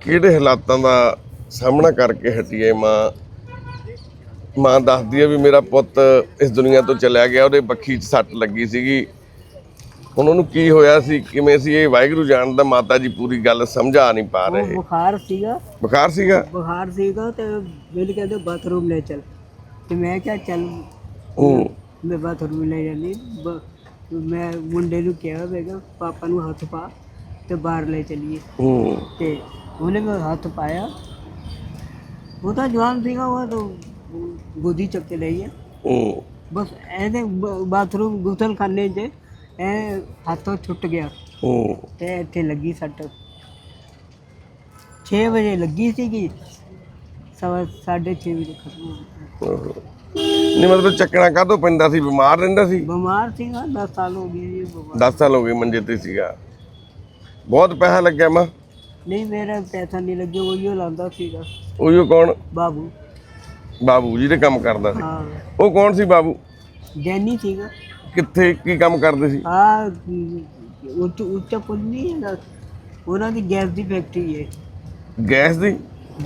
ਕਿਹੜੇ ਹਾਲਾਤਾਂ ਦਾ ਸਾਹਮਣਾ ਕਰਕੇ ਹਟੀ ਹੈ ਮਾਂ? ਮਾਂ ਦੱਸਦੀ ਹੈ ਵੀ ਮੇਰਾ ਪੁੱਤ ਇਸ ਦੁਨੀਆ ਤੋਂ ਚਲਿਆ ਗਿਆ ਉਹਦੇ ਬੱਖੀ 'ਚ ਸੱਟ ਲੱਗੀ ਸੀਗੀ। ਹੁਣ ਉਹਨੂੰ ਕੀ ਹੋਇਆ ਸੀ? ਕਿਵੇਂ ਸੀ? ਇਹ ਵਾਹਿਗੁਰੂ ਜਾਣਦਾ ਮਾਤਾ ਜੀ ਪੂਰੀ ਗੱਲ ਸਮਝਾ ਨਹੀਂ ਪਾ ਉਹ ਰਹੇ। ਬੁਖਾਰ ਸੀਗਾ। ਬੁਖਾਰ ਸੀਗਾ? ਬੁਖਾਰ ਸੀਗਾ ਤੇ ਮੈਨੂੰ ਕਹਿੰਦੇ ਬਾਥਰੂਮ ਲੈ ਚੱਲ। ਤੇ ਮੈਂ ਕਿਹਾ ਚੱਲ ਹੂੰ। ਮੈਂ ਬਾਥਰੂਮ ਲੈ ਜਾਂਦੀ। ਬ- ਮੈਂ ਮੁੰਡੇ ਨੂੰ ਕਿਹਾ ਮੈਂ ਕਿਹਾ ਪਾਪਾ ਨੂੰ ਹੱਥ ਪਾ ਤੇ ਬਾਹਰ ਲੈ ਚਲੀਏ। ਹੂੰ। ਤੇ ਉਹਨੇ ਮੈਂ ਹੱਥ ਪਾਇਆ। ਉਹ ਤਾਂ ਜਵਾਨ ਸੀਗਾ ਉਹ ਤਾਂ ਗੋਦੀ ਚੱਕ ਕੇ ਲਈ ਹੈ ਹੂੰ। ਬਸ ਇਹਦੇ ਬ- ਬਾਥਰੂਮ ਗੁਸਲਖਾਨੇ 'ਚ ਇਹ ਹੱਥੋਂ ਛੁੱਟ ਗਿਆ। ਹੂੰ ਤੇ ਇੱਥੇ ਲੱਗੀ ਸੱਟ। 6 ਵਜੇ ਲੱਗੀ ਸੀਗੀ। ਸਵਾ ਸਾਢੇ ਛੇ ਵਜੇ ਖਤਮ ਹੋ ਗਈ। ਨਹੀਂ ਮਤਲਬ ਚੱਕਣਾ ਕਾਹਤੋਂ ਪੈਂਦਾ ਸੀ? ਬਿਮਾਰ ਰਹਿੰਦਾ ਸੀ? ਬਿਮਾਰ ਸੀਗਾ 10 ਸਾਲ ਹੋ ਗਏ ਜੀ ਬਿਮਾਰ। 10 ਸਾਲ ਹੋ ਗਏ ਮੰਜੇ ਤੇ ਸੀਗਾ। ਬਹੁਤ ਪੈਸਾ ਲੱਗਿਆ ਮਾਂ। ਨਹੀਂ ਮੇਰਾ ਪੈਸਾ ਨਹੀਂ ਲੱਗਿਆ ਉਹ ਹੀ ਲਾਂਦਾ ਸੀਗਾ। ਉਹੀਓ ਕੌਣ? ਬਾਬੂ। ਬਾਬੂ ਜੀ ਦੇ ਕੰਮ ਕਰਦਾ ਸੀ। ਹਾਂ। ਉਹ ਕੌਣ ਸੀ ਬਾਬੂ? ਜੈਨੀ ਸੀਗਾ। ਕਿੱਥੇ ਕੀ ਕੰਮ ਕਰਦੇ ਸੀ? ਆ ਉੱਚ ਉੱਚਾ ਪੁੱਲ ਨਹੀਂ ਹੈਗਾ। ਉਹਨਾਂ ਦੀ ਗੈਸ ਦੀ ਫੈਕਟਰੀ ਹੈ ਗੈਸ ਦੀ?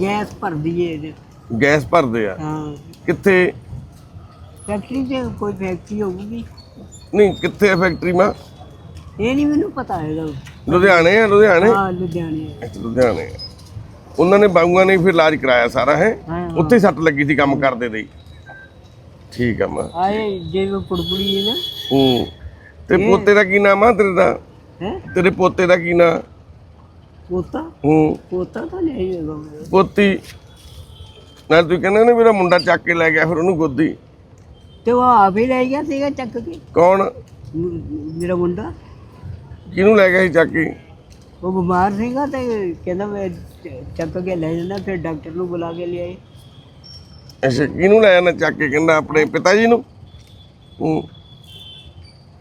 ਗੈਸ ਭਰਦੀ ਹੈ ਇਹਦੇ। ਗੈਸ ਭਰਦੇ ਆ? ਹਾਂ। ਕਿੱਥੇ? ਫੈਕਟਰੀ 'ਚ ਕੋਈ ਫੈਕਟਰੀ ਹੋਊਗੀ। ਨਹੀਂ ਕਿੱਥੇ ਆ ਫੈਕਟਰੀ ਮਾਂ? ਇਹ ਨਹੀਂ ਮੈਨੂੰ ਪਤਾ ਹੈਗਾ। ਲੁਧਿਆਣੇ ਆ ਲੁਧਿਆਣੇ? ਹਾਂ ਲੁਧਿਆਣੇ ਅੱਛਾ, ਲੁਧਿਆਣੇ ਆ। ਉਹਨਾਂ ਨੇ ਬਾਊਆਂ ਨੇ ਫਿਰ ਇਲਾਜ ਕਰਾਇਆ ਸਾਰਾ ਹੈ? ਹਾਂ ਉੱਥੇ ਹੀ ਸੱਟ ਲੱਗੀ ਸੀ ਕੰਮ ਕਰਦੇ ਦੇ ਹੀ। ਠੀਕ ਆ ਮਾਂ। ਆਏ ਜਿਵੇਂ ਪੁੜਪੁੜੀ ਹੈ ਨਾ ਹੂੰ। ਤੇ ਪੋਤੇ ਦਾ ਕੀ ਨਾਮ ਆ ਤੇਰੇ ਦਾ? ਹੈ? ਤੇਰੇ ਪੋਤੇ ਦਾ ਕੀ ਨਾਮ ਪੋਤਾ? ਹੂੰ। ਪੋਤਾ ਤਾਂ ਨਹੀਂ ਹੈਗਾ ਮੇਰਾ। ਪੋਤੀ। ਨਾਲ ਤੂੰ ਕਹਿੰਦਾ ਨਾ ਮੇਰਾ ਮੁੰਡਾ ਚੱਕ ਕੇ ਲੈ ਗਿਆ ਫਿਰ ਉਹਨੂੰ ਗੋਦੀ। ਤੇ ਉਹ ਆਪ ਹੀ ਲੈ ਗਿਆ ਸੀਗਾ ਚੱਕ ਕੇ? ਕੌਣ? ਮ- ਮੇਰਾ ਮੁੰਡਾ? ਕਿਹਨੂੰ ਲੈ ਗਿਆ ਸੀ ਚੱਕ ਕੇ? ਉਹ ਬਿਮਾਰ ਸੀਗਾ ਤੇ ਕਹਿੰਦਾ ਮੈਂ ਚ- ਚੱਕ ਕੇ ਲੈ ਜਾਂਦਾ ਫਿਰ ਡਾਕਟਰ ਨੂੰ ਬੁਲਾ ਕੇ ਲਿਆਏ। ਅੱਛਾ ਕਿਹਨੂੰ ਲੈ ਜਾਣਾ ਚੱਕ ਕੇ? ਕਹਿੰਦਾ ਆਪਣੇ ਪਿਤਾ ਜੀ ਨੂੰ? ਹੂੰ।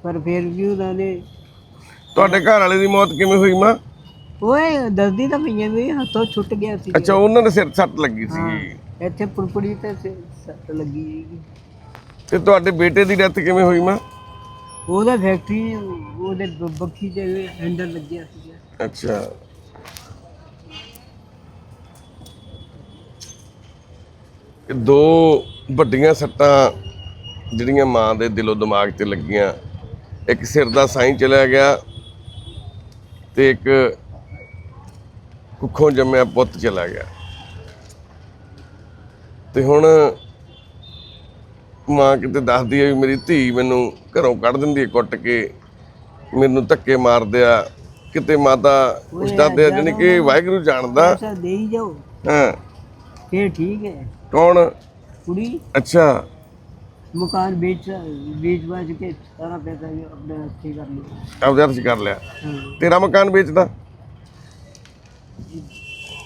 ਪਰ ਫਿਰ ਵੀ ਉਹਨਾਂ ਨੇ ਤੁਹਾਡੇ ਘਰ ਵਾਲੇ ਦੀ ਮੌਤ ਕਿਵੇਂ ਹੋਈ ਮਾਂ? ਓਏ ਦਸਦੀ ਤਾਂ ਪਈਆਂ ਵੀ ਹੱਥੋਂ ਛੁੱਟ ਗਿਆ ਸੀ। ਅੱਛਾ ਉਹਨਾਂ ਦੇ ਸਿਰ ਸੱਟ ਲੱਗੀ ਸੀ। ਇੱਥੇ ਪੁੜਪੁੜੀ ਤੇ ਸਿਰ ਸੱਟ ਲੱਗੀ ਸੀਗੀ। ਤੇ ਤੁਹਾਡੇ ਬੇਟੇ ਦੀ ਡੈਥ ਕਿਵੇਂ ਹੋਈ ਮਾਂ? ਉਹਦਾ ਫੈਕਟਰੀ ਉਹਦੇ ਬ- ਬੱਖੀ ਦੇ ਹੈਂਡਲ ਲੱਗਿਆ ਸੀਗਾ। ਅੱਛਾ। ਇਹ ਦੋ ਵੱਡੀਆਂ ਸੱਟਾਂ ਜਿਹੜੀਆਂ ਮਾਂ ਦੇ ਦਿਲੋਂ ਦਿਮਾਗ ਤੇ ਲੱਗੀਆਂ। ਇੱਕ ਸਿਰ ਦਾ ਸਾਈਂ ਚਲਿਆ ਗਿਆ ਤੇ ਇੱਕ ਕੁੱਖੋਂ ਜੰਮਿਆ ਪੁੱਤ ਚਲਾ ਗਿਆ। ਤੇ ਹੁਣ ਮਾਂ ਕਿਤੇ ਦੱਸਦੀ ਹੈ ਵੀ ਮੇਰੀ ਧੀ ਮੈਨੂੰ ਘਰੋਂ ਕੱਢ ਦਿੰਦੀ ਹੈ ਕੁੱਟ ਕੇ ਮੈਨੂੰ ਧੱਕੇ ਮਾਰਦੇ ਆ ਕਿਤੇ ਮਾਤਾ ਉਸ ਦਾ ਦੇ ਜਾਣੀ ਕਿ ਵਾਹਿਗੁਰੂ ਜਾਣਦਾ। ਪੈਸਾ ਦੇ ਹੀ ਜਾਓ। ਹਾਂ। ਫੇਰ ਠੀਕ ਹੈ। ਕੌਣ? ਕੁੜੀ? ਅੱਛਾ। ਮਕਾਨ ਵੇਚ ਵੇਚ ਵਾਚ ਕੇ ਸਾਰਾ ਪੈਸਾ ਵੀ ਆਪਣੇ ਹੱਥੀ ਕਰ ਲਿਆ। ਆਪਦੇ ਹੱਥ 'ਚ ਕਰ ਲਿਆ। ਹਾਂ। ਤੇਰਾ ਮਕਾਨ ਵੇਚਦਾ?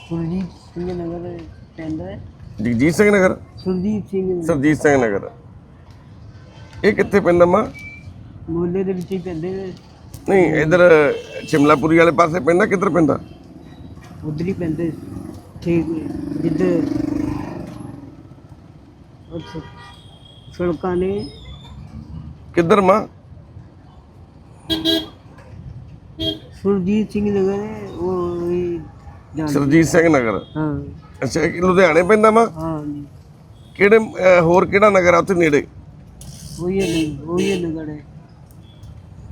ਸੁਰਜੀਤ ਸਿੰਘ ਨਗਰ ਪੈਂਦਾ ਹੈ। ਜਗਜੀਤ ਸਿੰਘ ਨਗਰ? ਸੁਰਜੀਤ ਸਿੰਘ ਸਰਜੀਤ ਸਿੰਘ ਨਗਰ। ਇਹ ਕਿੱਥੇ ਪੈਂਦਾ ਮਾਂ? ਮੋਹੱਲੇ ਦੇ ਵਿੱਚ ਹੀ ਪੈਂਦੇ ਨੇ। ਨਹੀਂ ਇਧਰ ਸ਼ਿਮਲਾਪੁਰੀ ਵਾਲੇ ਪਾਸੇ ਪੈਂਦਾ ਕਿੱਧਰ ਪੈਂਦਾ ਉਧਰ ਹੀ ਪੈਂਦੇ। ਠੀਕ ਜਿੱਧਰ ਅੱਛਾ। ਸੜਕਾਂ ਨੇ। ਕਿੱਧਰ ਮਾਂ? ਸੁਰਜੀਤ ਸਿੰਘ ਨਗਰ ਹੈ ਉਹ ਹੀ ਜਾਣ ਸਰਜੀਤ ਸਿੰਘ ਨਗਰ? ਹਾਂ। ਅੱਛਾ ਇਹ ਲੁਧਿਆਣੇ ਪੈਂਦਾ ਮਾਂ? ਹਾਂ ਜੀ। ਕਿਹੜੇ ਅਹ, ਹੋਰ ਕਿਹੜਾ ਨਗਰ ਆ ਉੱਥੇ ਨੇੜੇ? ਉਹੀ ਹੈ ਉਹੀ ਹੈ ਨਗਰ ਹੈ।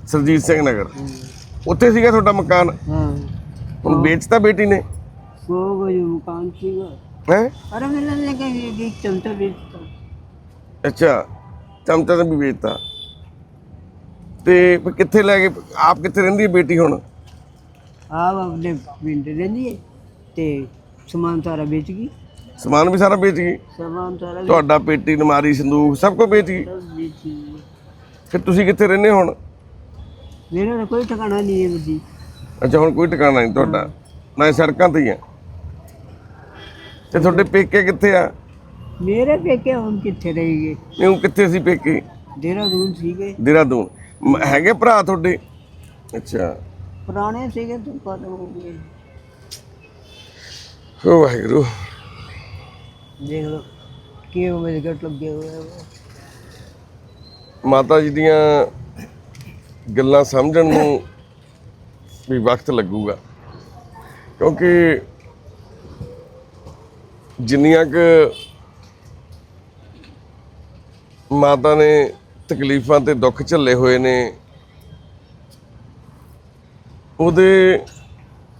ਸਰਜੀਤ ਸਿੰਘ ਨਗਰ। ਹਾਂ। ਉੱਥੇ ਸੀਗਾ ਤੁਹਾਡਾ ਮਕਾਨ? ਹਾਂ। ਹੁਣ ਵੇਚਤਾ ਬੇਟੀ ਨੇ? ਸੋ ਗਏ ਮਕਾਨ ਸੀਗਾ। ਹੈ? ਅਰੇ ਮੈਨੂੰ ਲੱਗਾ ਕਿ ਇੱਕ ਚਮਚਾ ਵੇਚਤਾ। ਅੱਛਾ ਚਮਚਾ ਤਾਂ ਵੀ ਵੇਚਤਾ। ਤੇ ਫਿਰ ਕਿੱਥੇ ਲੈ ਕੇ ਆਪ ਕਿੱਥੇ ਰਹਿੰਦੀ ਹੈ ਬੇਟੀ ਹੁਣ? ਆਪ ਆਪਣੇ ਪਿੰਡ ਰਹਿੰਦੀ ਹੈ ਤੇ ਸਮਾਨ ਸਾਰਾ ਵੇਚ ਗਈ। ਸਮਾਨ ਵੀ ਸਾਰਾ ਵੇਚ ਗਈ? ਸਮਾਨ ਸਾਰਾ ਵੇਚ- ਤੁਹਾਡਾ ਪੇਟੀ ਨਮਾਰੀ ਸੰਦੂਕ ਸਭ ਕੁਝ ਵੇਚ ਗਈ? ਸਭ ਵੇਚ ਗਈ। ਫਿਰ ਤੁਸੀਂ ਕਿੱਥੇ ਰਹਿੰਦੇ ਹੁਣ? ਮੇਰਾ ਤਾਂ ਕੋਈ ਠਿਕਾਣਾ ਨਹੀਂ ਹੈ ਬੱਦੀ ਅੱਛਾ ਹੁਣ ਕੋਈ ਟਿਕਾਣਾ ਨਹੀਂ ਤੁਹਾਡਾ। ਨਾ ਇਹ ਸੜਕਾਂ ਤੇ ਹੀ ਆ ਤੇ ਤੁਹਾਡੇ ਪੇਕੇ ਕਿੱਥੇ ਆ? ਮੇਰੇ ਪੇਕੇ ਹੁਣ ਕਿੱਥੇ ਰਹੇਗੇ ਨਹੀਂ ਉਹ ਕਿੱਥੇ ਸੀ ਪੇਕੇ? ਦੇਹਰਾਦੂਨ ਸੀਗੇ। ਦੇਹਰਾਦੂਨ। ਮ- ਹੈਗੇ ਭਰਾ ਤੁਹਾਡੇ? ਅੱਛਾ। ਪੁਰਾਣੇ ਸੀਗੇ ਤੋਂ ਖਤਮ ਹੋ ਗਏ? ਹੋ ਵਾਹਿਗੁਰੂ। ਦੇਖ ਲਓ ਕੀ ਮੇਰੇ ਘਟ ਲੱਗੇ ਹੋਏ ਆ ਉਹ। ਮਾਤਾ ਜੀ ਦੀਆਂ ਗੱਲਾਂ ਸਮਝਣ ਨੂੰ ਵੀ ਵਕਤ ਲੱਗੂਗਾ। ਕਿਉਂਕਿ ਜਿੰਨੀਆਂ ਕੁ ਮਾਤਾ ਨੇ ਤਕਲੀਫਾਂ ਤੇ ਦੁੱਖ ਝੱਲੇ ਹੋਏ ਨੇ। ਉਹਦੇ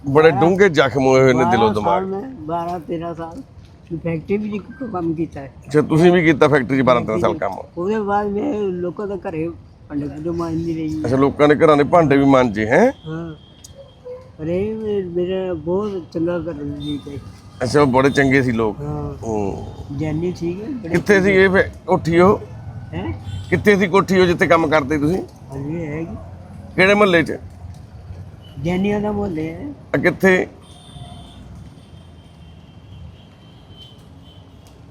ਬੜੇ ਡੂੰਘੇ ਜ਼ਖਮ ਹੋਏ ਹੋਏ ਨੇ ਦਿਲੋਂ ਦਿਮਾਗ। ਸਾਲ ਮੈਂ 12 13 ਸਾਲ ਫੈਕਟਰੀ ਕੰਮ ਕੀਤਾ। ਹੈ ਅੱਛਾ ਤੁਸੀਂ ਵੀ ਕੀਤਾ ਫੈਕਟਰੀ 'ਚ 12 13 ਸਾਲ ਕੰਮ? ਉਹਦੇ ਬਾਅਦ ਮੈਂ ਲੋਕਾਂ ਦੇ ਘਰੇ ਰਹੀ। ਅੱਛਾ ਲੋਕਾਂ ਦੇ ਘਰਾਂ ਦੇ ਭਾਂਡੇ ਵੀ ਮਾਂਜੇ ਹੈ? ਹਾਂ। ਅਰੇ ਮੇਰਾ ਬਹੁਤ ਚੰਗਾ ਕਰ ਰਹੀ ਸੀ ਅੱਛਾ ਉਹ ਬੜੇ ਚੰਗੇ ਸੀ ਲੋਕ। ਹਾਂ। ਜਾਨੀ ਠੀਕ ਹੈ ਕਿੱਥੇ ਸੀ ਇਹ ਉਹ? ਹੈ? ਕਿੱਥੇ ਸੀ ਕੋਠੀ ਉਹ ਜਿੱਥੇ ਕੰਮ ਕਰਦੇ ਤੁਸੀਂ? ਅਜੇ ਹੈਗੀ ਕਿਹੜੇ ਮਹੱਲੇ 'ਚ? ਜਾਨੀਆਂ ਦਾ ਮੁਹੱਲੇ ਹੈ। ਆ ਕਿੱਥੇ?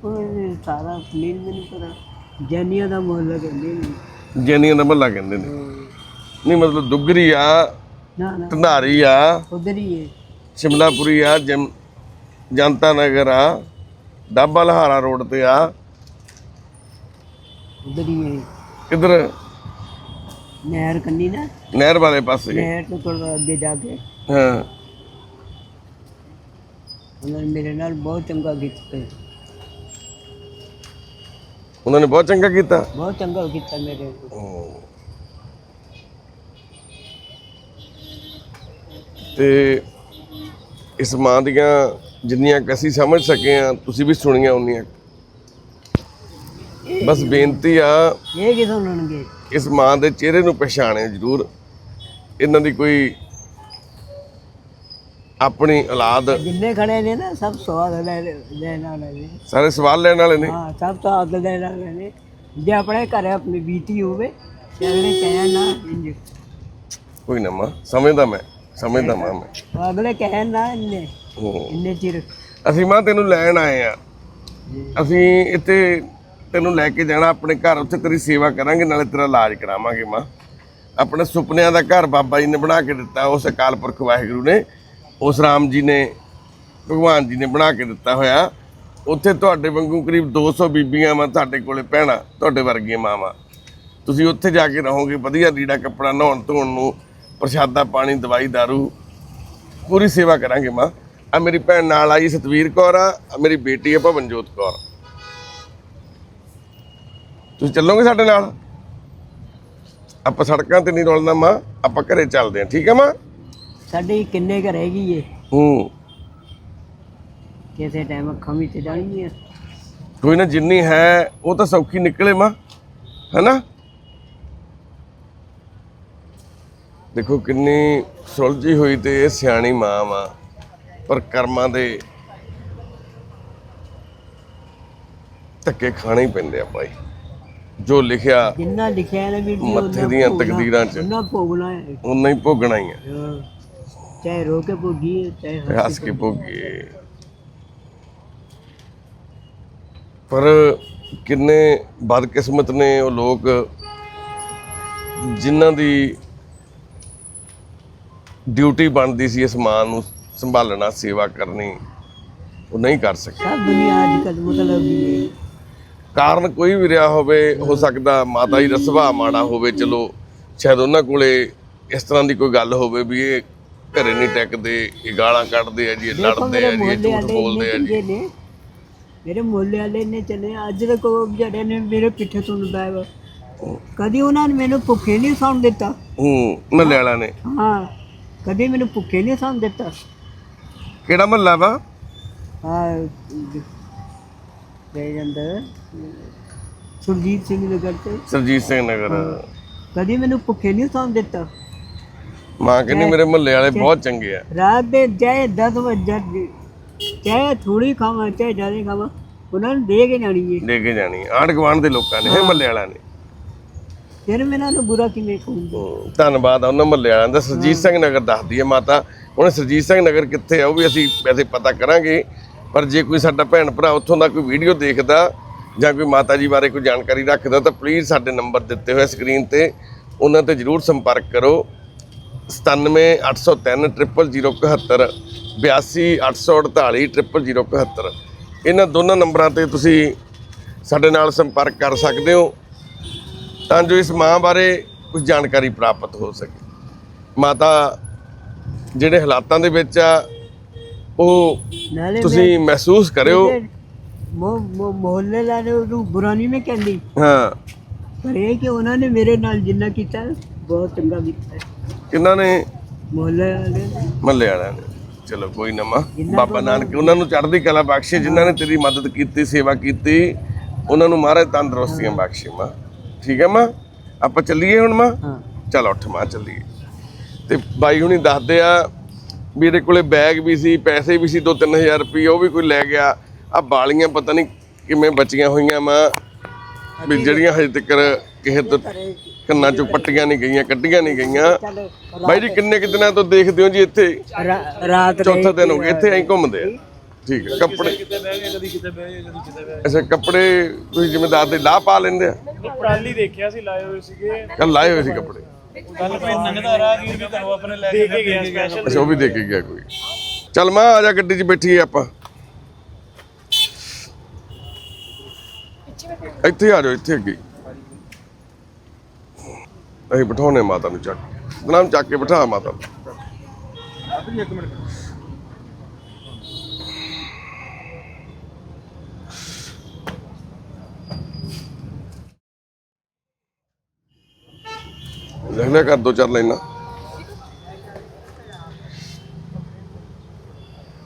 ਉਹ ਸਾਰਾ ਕਲੀਨ ਮੈਨੂੰ ਪਤਾ। ਜਾਨੀਆਂ ਦਾ ਮੁਹੱਲਾ ਕਹਿੰਦੇ ਨੇ। ਜੈਨੀਆਂ ਦਾ ਮਹੱਲਾ ਕਹਿੰਦੇ ਨੇ। ਨਹੀਂ ਮਤਲਬ ਦੁੱਗਰੀ ਆ ਨਾ ਨਾ। ਢੰਡਾਰੀ ਆ ਉਧਰ ਹੀ ਹੈ। ਸ਼ਿਮਲਾਪੁਰੀ ਆ ਜਮ ਜਨਤਾ ਨਗਰ ਆ ਡਾਬਾ ਲਹਾਰਾ ਰੋਡ ਤੇ ਆ। ਉਧਰ ਹੀ ਹੈ ਕਿੱਧਰ? ਨਹਿਰ ਕੰਨੀ ਨਾ। ਨਹਿਰ ਵਾਲੇ ਪਾਸੇ। ਨਹਿਰ ਤੋਂ ਥੋੜਾ ਅੱਗੇ ਜਾ ਕੇ। ਹਾਂ। ਉਹਨਾਂ ਨੇ ਮੇਰੇ ਨਾਲ ਬਹੁਤ ਚੰਗਾ ਕੀਤਾ। ਉਹਨਾਂ ਨੇ ਬਹੁਤ ਚੰਗਾ ਕੀਤਾ? ਬਹੁਤ ਚੰਗਾ ਕੀਤਾ ਮੇਰੇ ਨਾਲ। ਤੇ ਇਸ ਮਾਂ ਦੀਆਂ ਜਿੰਨੀਆਂ ਕੁ ਅਸੀਂ ਸਮਝ ਸਕੇ ਆ ਤੁਸੀਂ ਵੀ ਸੁਣੀਆਂ ਉਨੀਆਂ ਬਸ ਬੇਨਤੀ ਆ ਇਹ ਕਿਥੋਂ ਲਣਗੇ ਇਸ ਮਾਂ ਦੇ ਚਿਹਰੇ ਨੂੰ ਪਛਾਣਿਓ ਜ਼ਰੂਰ। ਇਹਨਾਂ ਦੀ ਕੋਈ ਆਪਣੀ ਔਲਾਦ। ਜਿੰਨੇ ਖੜੇ ਨੇ ਨਾ ਸਭ ਸਵਾਦ ਲੈ ਲੈਣ ਵਾਲੇ ਨੇ। ਸਾਰੇ ਸਵਾਲ ਲੈਣ ਵਾਲੇ ਨੇ। ਹਾਂ ਸਭ ਤੋਂ ਅੱਗ ਲੈਣ ਵਾਲੇ ਨੇ। ਜੇ ਆਪਣੇ ਘਰੇ ਆਪਣੀ ਬੀਤੀ ਹੋਵੇ ਅਗਲੇ ਕਹਿਣ ਨਾ ਇੰਜ ਕੋਈ ਨਾ ਮਾਂ ਸਮਝਦਾ ਮੈਂ ਸਮਝਦਾ ਮਾਂ ਮੈਂ। ਅਗਲੇ ਕਹਿਣ ਨਾ ਇੰਨੇ। ਇੰਨੇ ਚਿਰ। ਅਸੀਂ ਮਾਂ ਤੈਨੂੰ ਲੈਣ ਆਏ ਆ। ਅਸੀਂ ਇੱਥੇ ਤੈਨੂੰ ਲੈ ਕੇ ਜਾਣਾ, ਆਪਣੇ ਘਰ ਉੱਥੇ ਤੇਰੀ ਸੇਵਾ ਕਰਾਂਗੇ, ਨਾਲੇ ਤੇਰਾ ਇਲਾਜ ਕਰਾਵਾਂਗੇ ਮਾਂ। ਆਪਣੇ ਸੁਪਨਿਆਂ ਦਾ ਘਰ ਬਾਬਾ ਜੀ ਨੇ ਬਣਾ ਕੇ ਦਿੱਤਾ, ਉਸ ਅਕਾਲ ਪੁਰਖ ਵਾਹਿਗੁਰੂ ਨੇ, ਉਸ ਰਾਮ ਜੀ ਨੇ, ਭਗਵਾਨ ਜੀ ਨੇ ਬਣਾ ਕੇ ਦਿੱਤਾ ਹੋਇਆ। ਉੱਥੇ ਤੁਹਾਡੇ ਵਾਂਗੂ ਕਰੀਬ 200 ਬੀਬੀਆਂ ਵਾ, ਤੁਹਾਡੇ ਕੋਲੇ ਭੈਣਾਂ, ਤੁਹਾਡੇ ਵਰਗੀਆਂ ਮਾਵਾਂ। ਤੁਸੀਂ ਉੱਥੇ ਜਾ ਕੇ ਰਹੋਗੇ, ਵਧੀਆ ਲੀੜਾ ਕੱਪੜਾ ਨਹਾਉਣ ਧੋਣ ਨੂੰ, ਪ੍ਰਸ਼ਾਦਾ ਪਾਣੀ, ਦਵਾਈ, ਦਾਰੂ, ਪੂਰੀ ਸੇਵਾ ਕਰਾਂਗੇ ਮਾਂ। ਆ ਮੇਰੀ ਭੈਣ ਨਾਲ ਆਈ ਸਤਵੀਰ ਕੌਰ ਆ ਮੇਰੀ ਬੇਟੀ ਆ ਭਵਨਜੋਤ ਕੌਰ। ਤੁਸੀਂ ਚੱਲੋਗੇ ਸਾਡੇ ਨਾਲ? ਆਪਾਂ ਸੜਕਾਂ ਤੇ ਨਹੀਂ ਰੁਲਣਾ ਮਾਂ ਆਪਾਂ ਘਰੇ ਚੱਲਦੇ ਹਾਂ ਠੀਕ ਹੈ ਮਾਂ? ਸਾਡੇ ਕਿੰਨੇ ਘਰ ਹੈਗੀ ਏ? ਹੂੰ। ਕਿਸੇ ਟਾਈਮ ਅੱਖਾਂ ਵੀ ਤੇ ਜਾਣਗੀਆਂ। ਕੋਈ ਨਾ ਜਿੰਨੀ ਹੈ ਉਹ ਤਾਂ ਸੌਖੀ ਨਿਕਲੇ ਮਾਂ ਹੈਨਾ? ਦੇਖੋ ਕਿੰਨੀ ਸੁਲਝੀ ਹੋਈ ਤੇ ਇਹ ਸਿਆਣੀ ਮਾਂ ਵਾ ਪਰ ਕਰਮਾਂ ਦੇ ਧੱਕੇ ਖਾਣੇ ਹੀ ਪੈਂਦੇ ਆ ਭਾਈ। ਜੋ ਲਿਖਿਆ ਜਿੰਨਾ ਲਿਖਿਆ ਨਾ ਵੀ ਮੱਥੇ ਦੀਆਂ ਤਕਦੀਰਾਂ 'ਚ। ਉਹਨਾਂ ਭੋਗਣਾ ਹੈ। ਉਨਾ ਹੀ ਭੋਗਣਾ ਹੀ ਹਾਂ। ਚਾਹੇ ਰੋ ਕੇ ਭੋਗੀ ਚਾਹੇ ਹੱਸ ਕੇ ਭੋਗੇ ਪਰ ਕਿੰਨੇ ਬਦਕਿਸਮਤ ਨੇ ਉਹ ਲੋਕ ਜਿਨ੍ਹਾਂ ਦੀ ਡਿਊਟੀ ਬਣਦੀ ਸੀ ਇਸ ਮਾਂ ਨੂੰ ਸੰਭਾਲਣਾ ਸੇਵਾ ਕਰਨੀ ਉਹ ਨਹੀਂ ਕਰ ਸਕੇ। ਸਭ ਦੁਨੀਆ ਅੱਜ ਕੱਲ ਮਤਲਬ ਕਾਰਨ ਕੋਈ ਵੀ ਰਿਹਾ ਹੋਵੇ ਹੋ ਸਕਦਾ ਮਾਤਾ ਜੀ ਦਾ ਸੁਭਾਅ ਮਾੜਾ ਹੋਵੇ ਚਲੋ ਸ਼ਾਇਦ ਉਹਨਾਂ ਕੋਲੇ ਇਸ ਤਰ੍ਹਾਂ ਦੀ ਕੋਈ ਗੱਲ ਹੋਵੇ ਵੀ ਇਹ ਘਰੇ ਨਹੀਂ ਟਿਕਦੇ ਇਹ ਗਾਲਾਂ ਕੱਢਦੇ ਆ ਜੀ ਇਹ ਲੜਦੇ ਆ ਜੀ ਇਹ ਝੂਠ ਬੋਲਦੇ ਆ ਜੀ। ਮੇਰੇ ਮੁਹੱਲੇ ਵਾਲੇ ਨੇ। ਚਲੇ ਅੱਜ ਤੱਕ ਉਹ ਜਿਹੜੇ ਨੇ ਮੇਰੇ ਪਿੱਠੇ ਸੁਣਦਾ ਹੈ। ਕਦੀ ਉਹਨਾਂ ਨੇ ਮੈਨੂੰ ਭੁੱਖੇ ਨਹੀਂ ਸੌਣ ਦਿੱਤਾ। ਹੂੰ ਮਹੱਲੇ ਵਾਲਾ ਨੇ। ਹਾਂ ਕਦੀ ਮੈਨੂੰ ਭੁੱਖੇ ਨਹੀਂ ਸੌਣ ਦਿੱਤਾ। ਕਿਹੜਾ ਮਹੱਲਾ ਵਾ? ਹਾਂ ਦੇ ਜਾਂਦਾ ਸੁਰਜੀਤ ਸਿੰਘ ਨਗਰ ਤੇ। ਸਰਜੀਤ ਸਿੰਘ ਨਗਰ। ਕਦੀ ਮੈਨੂੰ ਭੁੱਖੇ ਨਹੀਂ ਸੌਣ ਦਿੱਤਾ। ਮਾਂ ਕਹਿੰਦੀ ਮੇਰੇ ਮਹੱਲੇ ਵਾਲੇ ਬਹੁਤ ਚੰਗੇ ਆ। ਰਾਤ ਦੇ ਚਾਹੇ 10 ਵਜੇ ਚਾਹੇ ਥੋੜੀ ਖਾਵਾਂ ਚਾਹੇ ਜ਼ਿਆਦਾ ਖਾਵਾਂ ਉਹਨਾਂ ਨੂੰ ਦੇ ਕੇ ਜਾਣੀ ਹੈ ਲੈ ਕੇ ਜਾਣੀ ਆਂਢ ਗੁਆਂਢ ਦੇ ਲੋਕਾਂ ਨੇ ਇਹ ਮਹੱਲੇ ਵਾਲਿਆਂ ਨੇ। ਫਿਰ ਮੈਂ ਇਹਨਾਂ ਨੂੰ ਬੁਰਾ ਕਿਵੇਂ ਕਹੂੰਗਾ ਧੰਨਵਾਦ ਆ ਉਹਨਾਂ ਮਹੱਲੇ ਵਾਲਿਆਂ ਦਾ। ਸਰਜੀਤ ਸਿੰਘ ਨਗਰ ਦੱਸਦੀ ਹੈ ਮਾਤਾ। ਹੁਣ ਸਰਜੀਤ ਸਿੰਘ ਨਗਰ ਕਿੱਥੇ ਆ ਉਹ ਵੀ ਅਸੀਂ ਵੈਸੇ ਪਤਾ ਕਰਾਂਗੇ। ਪਰ ਜੇ ਕੋਈ ਸਾਡਾ ਭੈਣ ਭਰਾ ਉੱਥੋਂ ਦਾ ਕੋਈ ਵੀਡੀਓ ਦੇਖਦਾ ਜਾਂ ਕੋਈ ਮਾਤਾ ਜੀ ਬਾਰੇ ਕੋਈ ਜਾਣਕਾਰੀ ਰੱਖਦਾ ਤਾਂ ਪਲੀਜ਼ ਸਾਡੇ ਨੰਬਰ ਦਿੱਤੇ ਹੋਏ ਸਕਰੀਨ ਤੇ ਉਹਨਾਂ ਤੇ ਜਰੂਰ ਸੰਪਰਕ ਕਰੋ। 9780300071 8284804071 ਇਹਨਾਂ ਦੋਨਾਂ ਨੰਬਰਾਂ ਤੇ ਤੁਸੀਂ ਸਾਡੇ ਨਾਲ ਸੰਪਰਕ ਕਰ ਸਕਦੇ ਹੋ ਤਾਂ ਜੋ ਇਸ ਮਾਂ ਬਾਰੇ ਕੁਝ ਜਾਣਕਾਰੀ ਪ੍ਰਾਪਤ ਹੋ ਸਕੇ। ਮਾਤਾ ਜਿਹੜੇ ਹਾਲਾਤਾਂ ਦੇ ਵਿੱਚ ਆ ਉਹ ਨਾਲੇ ਤੁਸੀਂ ਮਹਿਸੂਸ ਕਰਿਓ। ਮੋ ਮੁਹੱਲੇ ਵਾਲੇ ਨੂੰ ਬੁਰਾ ਨਹੀਂ ਮੈਂ ਕਹਿੰਦੀ। ਹਾਂ। ਪਰ ਇਹ ਕਿ ਉਹਨਾਂ ਨੇ ਮੇਰੇ ਨਾਲ ਜਿੰਨਾ ਕੀਤਾ ਬਹੁਤ ਚੰਗਾ ਕੀਤਾ। ਕਿੰਨਾਂ ਨੇ? ਮੁਹੱਲੇ ਵਾਲੇ। ਮੱਲੇ ਵਾਲਿਆਂ ਨੇ। ਚਲੋ ਕੋਈ ਨਾ ਮਾਂ। ਬਾਬਾ ਨਾਨਕ ਉਹਨਾਂ ਨੂੰ ਚੜ੍ਹਦੀ ਕਲਾ ਬਖਸ਼ੇ ਜਿਨ੍ਹਾਂ ਨੇ ਤੇਰੀ ਮਦਦ ਕੀਤੀ ਸੇਵਾ ਕੀਤੀ ਉਹਨਾਂ ਨੂੰ ਮਹਾਰਾਜ ਤੰਦਰੁਸਤੀਆਂ ਬਖਸ਼ੇ ਮਾਂ। ਠੀਕ ਹੈ ਮਾਂ? ਆਪਾਂ ਚੱਲੀਏ ਹੁਣ ਮਾਂ? ਚਲ ਉੱਠ ਮਾਂ ਚੱਲੀਏ। ਤੇ ਬਾਈ ਹੁਣੀ ਦੱਸਦੇ ਆ ਵੀ ਇਹਦੇ ਕੋਲੇ ਬੈਗ ਵੀ ਸੀ ਪੈਸੇ ਵੀ ਸੀ 2-3000 ਰੁਪਏ ਉਹ ਵੀ ਕੋਈ ਲੈ ਗਿਆ। ਆ ਬਾਲੀਆਂ ਪਤਾ ਨਹੀਂ ਕਿਵੇਂ ਬਚੀਆਂ ਹੋਈਆਂ ਮਾਂ ਵੀ ਜਿਹੜੀਆਂ ਹਜੇ ਤੱਕ ਕਿਸੇ ਤੋਂ ਕੰਨਾਂ ਚੋਂ ਪੱਟੀਆਂ ਨਹੀਂ ਗਈਆਂ ਕੱਢੀਆਂ ਨਹੀਂ ਗਈਆਂ। ਬਾਈ ਜੀ ਕਿੰਨੇ ਕਿ ਦਿਨਾਂ ਤੋਂ ਦੇਖਦੇ ਹੋ ਜੀ ਇੱਥੇ? ਰਾਤ ਚੌਥਾ ਦਿਨ ਹੋ ਗਿਆ ਇੱਥੇ ਐਂ ਘੁੰਮਦੇ ਆ। ਠੀਕ ਹੈ ਕੱਪੜੇ ਕਿਤੇ ਬਹਿ ਗਏ ਕਦੀ ਕਿਤੇ ਬਹਿ ਗਏ ਕਦੀ ਕਿਤੇ ਬਹਿ ਅੱਛਾ ਕੱਪੜੇ ਤੁਸੀਂ ਜ਼ਿੰਮੇਦਾਰ ਦੇ ਲਾਹ ਪਾ ਲੈਂਦੇ ਆ? ਗਏ ਟਰਾਲੀ ਦੇਖਿਆ ਸੀ ਲਾਏ ਹੋਏ ਸੀਗੇ। ਕੱਲ ਲਾਏ ਹੋਏ ਸੀ ਕੱਪੜੇ। ਕੱਲ ਕੋਈ ਨੰਗਦਾ ਰਾਹਗੀਰ ਵੀ ਘਰੋਂ ਆਪਣੇ ਲੈ ਕੇ ਗਿਆ ਸਪੈਸ਼ਲ ਅੱਛਾ ਉਹ ਵੀ ਦੇ ਕੇ ਗਿਆ ਕੋਈ। ਚੱਲ ਮਾਂ ਆ ਜਾ ਗੱਡੀ 'ਚ ਬੈਠੀਏ ਆਪਾਂ। ਇੱਥੇ ਆ ਜਾਓ ਇੱਥੇ ਅੱਗੇ। ਅਸੀਂ ਬਿਠਾਉਣੇ ਮਾਤਾ ਨੂੰ ਚੱਕ। ਨਾਮ ਚੱਕ ਕੇ ਬਿਠਾ ਮਾਤਾ ਨੂੰ। ਲਿਖ ਲਿਆ ਕਰ ਦੋ ਚਾਰ ਲਾਈਨਾਂ